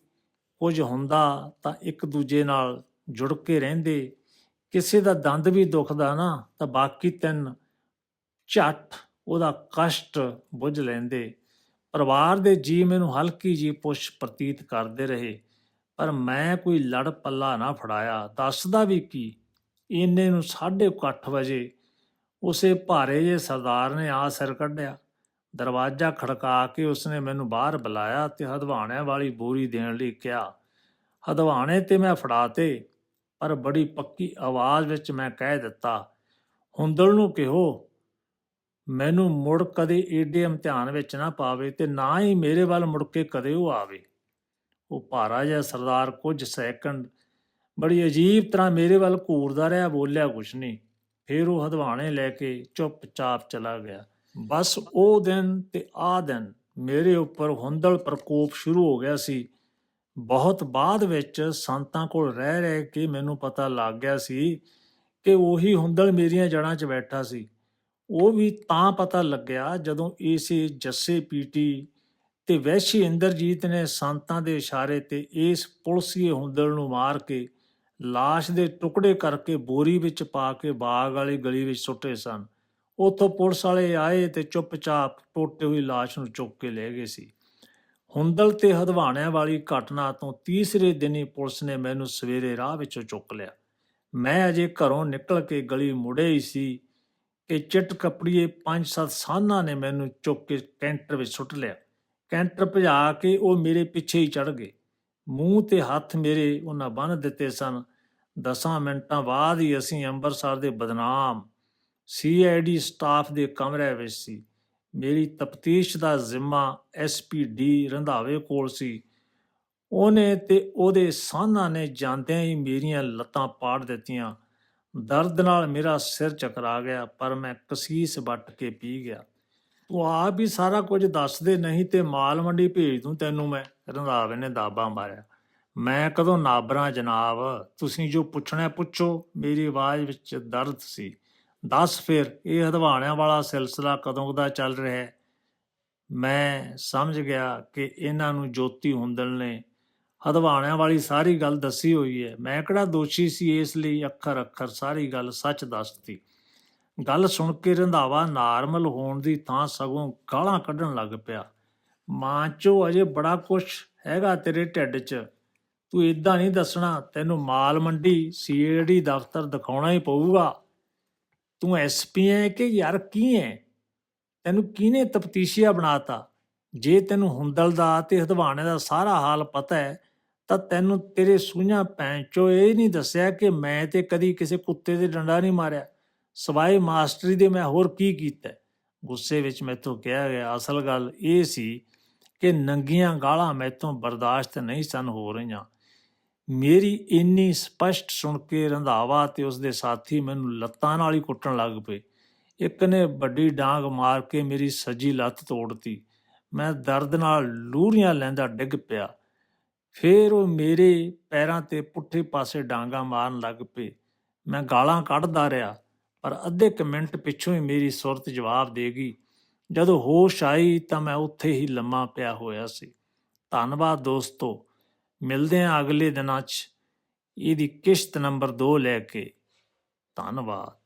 ਕੁਝ ਹੁੰਦਾ ਤਾਂ ਇੱਕ ਦੂਜੇ ਨਾਲ ਜੁੜ ਕੇ ਰਹਿੰਦੇ। ਕਿਸੇ ਦਾ ਦੰਦ ਵੀ ਦੁਖਦਾ ਨਾ ਤਾਂ ਬਾਕੀ ਤਿੰਨ ਝੱਟ ਉਹਦਾ ਕਸ਼ਟ ਬੁੱਝ ਲੈਂਦੇ। ਪਰਿਵਾਰ ਦੇ ਜੀ ਮੈਨੂੰ ਹਲਕੀ ਜੀ ਪੁੱਛ ਪ੍ਰਤੀਤ ਕਰਦੇ ਰਹੇ, ਪਰ ਮੈਂ ਕੋਈ ਲੜ ਪੱਲਾ ਨਾ ਫੜਾਇਆ। ਦੱਸਦਾ ਵੀ ਕੀ? ਇੰਨੇ ਨੂੰ 8:30 ਵਜੇ ਉਸੇ ਭਾਰੇ ਜੇ ਸਰਦਾਰ ਨੇ ਆ ਸਿਰ ਕੱਢਿਆ। ਦਰਵਾਜ਼ਾ ਖੜਕਾ ਕੇ ਉਸਨੇ ਮੈਨੂੰ ਬਾਹਰ ਬੁਲਾਇਆ ਤੇ ਹਦਵਾਣਿਆਂ ਵਾਲੀ ਬੋਰੀ ਦੇਣ ਲਈ ਕਿਹਾ, ਹਦਵਾਣੇ ਤੇ ਮੈਂ ਫੜਾਤੇ ਪਰ ਬੜੀ ਪੱਕੀ ਆਵਾਜ਼ ਵਿੱਚ ਮੈਂ ਕਹਿ ਦਿੱਤਾ, ਹੁੰਦਲ ਨੂੰ ਕਿਹੋ, ਮੈਨੂੰ ਮੁੜ ਕਦੇ ਏਡੇ ਇਮਤਿਹਾਨ ਵਿੱਚ ਨਾ ਪਾਵੇ ਤੇ ਨਾ ਹੀ ਮੇਰੇ ਵੱਲ ਮੁੜ ਕੇ ਕਦੇ ਉਹ ਆਵੇ। ਉਹ ਭਾਰਾ ਜਿਹਾ ਸਰਦਾਰ ਕੁਝ ਸੈਕਿੰਡ ਬੜੀ ਅਜੀਬ ਤਰ੍ਹਾਂ ਮੇਰੇ ਵੱਲ ਘੂਰਦਾ ਰਿਹਾ, ਬੋਲਿਆ, ਕੁਛ ਨਹੀਂ। ਫਿਰ ਉਹ ਹਦਵਾਣੇ ਲੈ ਕੇ ਚੁੱਪਚਾਪ ਚਲਾ ਗਿਆ। ਬਸ ਉਹ ਦਿਨ ਤੇ ਆ ਦਿਨ ਮੇਰੇ ਉੱਪਰ ਹੁੰਦਲ ਪ੍ਰਕੋਪ ਸ਼ੁਰੂ ਹੋ ਗਿਆ ਸੀ। ਬਹੁਤ ਬਾਅਦ ਵਿੱਚ ਸੰਤਾਂ ਕੋਲ ਰਹਿ ਰਹਿ ਕੇ ਮੈਨੂੰ ਪਤਾ ਲੱਗ ਗਿਆ ਸੀ ਕਿ ਉਹੀ ਹੁੰਦਲ ਮੇਰੀਆਂ ਜੜਾਂ 'ਚ ਬੈਠਾ ਸੀ। ਉਹ ਵੀ ਤਾਂ ਪਤਾ ਲੱਗਿਆ ਜਦੋਂ ਇਸੇ ਜੱਸੇ ਪੀਟੀ ਤੇ ਵੈਸ਼ੀ ਇੰਦਰਜੀਤ ਨੇ ਸੰਤਾਂ ਦੇ ਇਸ਼ਾਰੇ ਤੇ ਇਸ ਪੁਲਸੀਏ ਹੁੰਦਲ ਨੂੰ ਮਾਰ ਕੇ ਲਾਸ਼ ਦੇ ਟੁਕੜੇ ਕਰਕੇ ਬੋਰੀ ਵਿੱਚ ਪਾ ਕੇ ਬਾਗ ਵਾਲੀ ਗਲੀ ਵਿੱਚ ਸੁੱਟੇ ਸਨ। ਉੱਥੋਂ ਪੁਲਿਸ ਵਾਲੇ ਆਏ ਤੇ ਚੁੱਪਚਾਪ ਟੁੱਟੀ ਹੋਈ ਲਾਸ਼ ਨੂੰ ਚੁੱਕ ਕੇ ਲੈ ਗਏ ਸੀ। ਹੁੰਦਲ ਤੇ ਹਦਵਾਣਿਆਂ ਵਾਲੀ ਘਟਨਾ ਤੋਂ ਤੀਸਰੇ ਦਿਨ ਹੀ ਪੁਲਿਸ ਨੇ ਮੈਨੂੰ ਸਵੇਰੇ ਰਾਹ ਵਿੱਚੋਂ ਚੁੱਕ ਲਿਆ। ਮੈਂ ਅਜੇ ਘਰੋਂ ਨਿਕਲ ਕੇ ਗਲੀ ਮੁੜੇ ਹੀ ਸੀ ਕਿ ਚਿੱਟ ਕਪੜੀਏ ਪੰਜ ਸੱਤ ਸਾਨਾਂ ਨੇ ਮੈਨੂੰ ਚੁੱਕ ਕੇ ਕੈਂਟਰ ਵਿੱਚ ਸੁੱਟ ਲਿਆ। ਕੈਂਟਰ ਭਜਾ ਕੇ ਉਹ ਮੇਰੇ ਪਿੱਛੇ ਹੀ ਚੜ ਗਏ। ਮੂੰਹ ਤੇ ਹੱਥ ਮੇਰੇ ਉਹਨਾਂ ਬੰਨ੍ਹ ਦਿੱਤੇ ਸਨ। ਦਸਾਂ ਮਿੰਟਾਂ ਬਾਅਦ ਹੀ ਅਸੀਂ ਅੰਮ੍ਰਿਤਸਰ ਦੇ ਬਦਨਾਮ ਸੀਆਈਡੀ ਸਟਾਫ ਦੇ ਕਮਰੇ ਵਿੱਚ ਸੀ। ਮੇਰੀ ਤਫਤੀਸ਼ ਦਾ ਜ਼ਿੰਮਾ ਐਸਪੀਡੀ ਰੰਧਾਵੇ ਕੋਲ ਸੀ। ਉਹਨੇ ਤੇ ਉਹਦੇ ਸਾਹਨਾਂ ਨੇ ਜਾਂਦਿਆਂ ਹੀ ਮੇਰੀਆਂ ਲੱਤਾਂ ਪਾੜ ਦਿੱਤੀਆਂ। ਦਰਦ ਨਾਲ ਮੇਰਾ ਸਿਰ ਚਕਰਾ ਗਿਆ, ਪਰ ਮੈਂ ਕਸੀਸ ਵੱਟ ਕੇ ਪੀ ਗਿਆ। ਤੂੰ ਆਪ ਹੀ ਸਾਰਾ ਕੁਝ ਦੱਸ ਦੇ ਨਹੀਂ ਤੇ ਮਾਲ ਮੰਡੀ ਭੇਜ ਦੂੰ ਤੈਨੂੰ ਮੈਂ, ਰੰਧਾਵੇ ਨੇ ਦਾਬਾ ਮਾਰਿਆ। ਮੈਂ ਕਦੋਂ ਨਾਬਰਾਂ ਜਨਾਬ? ਤੁਸੀਂ ਜੋ ਪੁੱਛਣਾ ਪੁੱਛੋ, ਮੇਰੀ ਆਵਾਜ਼ ਵਿੱਚ ਦਰਦ ਸੀ। ਦੱਸ ਫਿਰ, ਇਹ ਹਦਵਾਣਿਆਂ ਵਾਲਾ ਸਿਲਸਿਲਾ ਕਦੋਂ ਦਾ ਚੱਲ ਰਿਹਾ ਹੈ? ਮੈਂ ਸਮਝ ਗਿਆ ਕਿ ਇਹਨਾਂ ਨੂੰ ਜੋਤੀ ਹੁੰਦਲ ਨੇ ਹਦਵਾਣਿਆਂ ਵਾਲੀ ਸਾਰੀ ਗੱਲ ਦੱਸੀ ਹੋਈ ਹੈ। ਮੈਂ ਕਿਹੜਾ ਦੋਸ਼ੀ ਸੀ ਇਸ ਲਈ ਅੱਖਰ ਅੱਖਰ ਸਾਰੀ ਗੱਲ ਸੱਚ ਦੱਸਤੀ? ਗੱਲ ਸੁਣ ਕੇ ਰੰਧਾਵਾ ਨਾਰਮਲ ਹੋਣ ਦੀ ਥਾਂ ਸਗੋਂ ਗਾਲਾਂ ਕੱਢਣ ਲੱਗ ਪਿਆ। ਮਾਂ ਚੋ ਅਜੇ ਬੜਾ ਕੁਛ ਹੈਗਾ ਤੇਰੇ ਢਿੱਡ 'ਚ। ਤੂੰ ਇਦਾਂ ਨਹੀਂ ਦੱਸਣਾ, ਤੈਨੂੰ ਮਾਲ ਮੰਡੀ, ਸੀਏਡੀ ਦਫ਼ਤਰ ਦਿਖਾਉਣਾ ਹੀ ਪਊਗਾ। ਤੂੰ ਐਸਪੀ ਹੈ ਕਿ ਯਾਰ ਕੀ ਹੈ ਤੈਨੂੰ ਕਿਹਨੇ ਤਫਤੀਸ਼ੀਆ ਬਣਾਤਾ? ਜੇ ਤੈਨੂੰ ਹੁੰਦਲ ਦਾ ਤੇ ਹਦਵਾਣੇ ਦਾ ਸਾਰਾ ਹਾਲ ਪਤਾ ਹੈ ਤਾਂ ਤੈਨੂੰ ਤੇਰੇ ਸੂਝਾਂ ਪੈਂਚੋ ਇਹ ਨਹੀਂ ਦੱਸਿਆ ਕਿ ਮੈਂ ਤੇ ਕਦੀ ਕਿਸੇ ਕੁੱਤੇ ਦੇ ਡੰਡਾ ਨਹੀਂ ਮਾਰਿਆ। ਸਵਾਏ ਮਾਸਟਰੀ ਦੇ ਮੈਂ ਹੋਰ ਕੀ ਕੀਤਾ ਗੁੱਸੇ ਵਿੱਚ ਮੈਥੋਂ ਕਿਹਾ ਗਿਆ, ਅਸਲ ਗੱਲ ਇਹ ਸੀ ਕਿ ਨੰਗੀਆਂ ਗਾਲਾਂ ਮੈਥੋਂ ਬਰਦਾਸ਼ਤ ਨਹੀਂ ਸਨ ਹੋ ਰਹੀਆਂ। ਮੇਰੀ ਇੰਨੀ ਸਪਸ਼ਟ ਸੁਣ ਕੇ ਰੰਧਾਵਾ ਤੇ ਉਸਦੇ ਸਾਥੀ ਮੈਨੂੰ ਲੱਤਾਂ ਨਾਲ ਹੀ ਕੁੱਟਣ ਲੱਗ ਪਏ। ਇੱਕ ਨੇ ਵੱਡੀ ਡਾਂਗ ਮਾਰ ਕੇ ਮੇਰੀ ਸੱਜੀ ਲੱਤ ਤੋੜਤੀ। ਮੈਂ ਦਰਦ ਨਾਲ ਲੂਰੀਆਂ ਲੈਂਦਾ ਡਿੱਗ ਪਿਆ। ਫੇਰ ਉਹ ਮੇਰੇ ਪੈਰਾਂ ਤੇ ਪੁੱਠੇ ਪਾਸੇ ਡਾਂਗਾ ਮਾਰਨ ਲੱਗ ਪਏ। ਮੈਂ ਗਾਲਾਂ ਕੱਢਦਾ ਰਿਹਾ, ਪਰ ਅੱਧੇ ਕੁ ਮਿੰਟ ਪਿੱਛੋਂ ਹੀ ਮੇਰੀ ਸੁਰਤ ਜਵਾਬ ਦੇ ਗਈ। ਜਦੋਂ ਹੋਸ਼ ਆਈ ਤਾਂ ਮੈਂ ਉੱਥੇ ਹੀ ਲੰਮਾ ਪਿਆ ਹੋਇਆ ਸੀ। ਧੰਨਵਾਦ ਦੋਸਤੋ। ਮਿਲਦੇ ਹਾਂ ਅਗਲੇ ਦਿਨਾਂ 'ਚ। ਇਹਦੀ ਕਿਸ਼ਤ ਨੰਬਰ 2 ਲੈ ਕੇ। ਧੰਨਵਾਦ।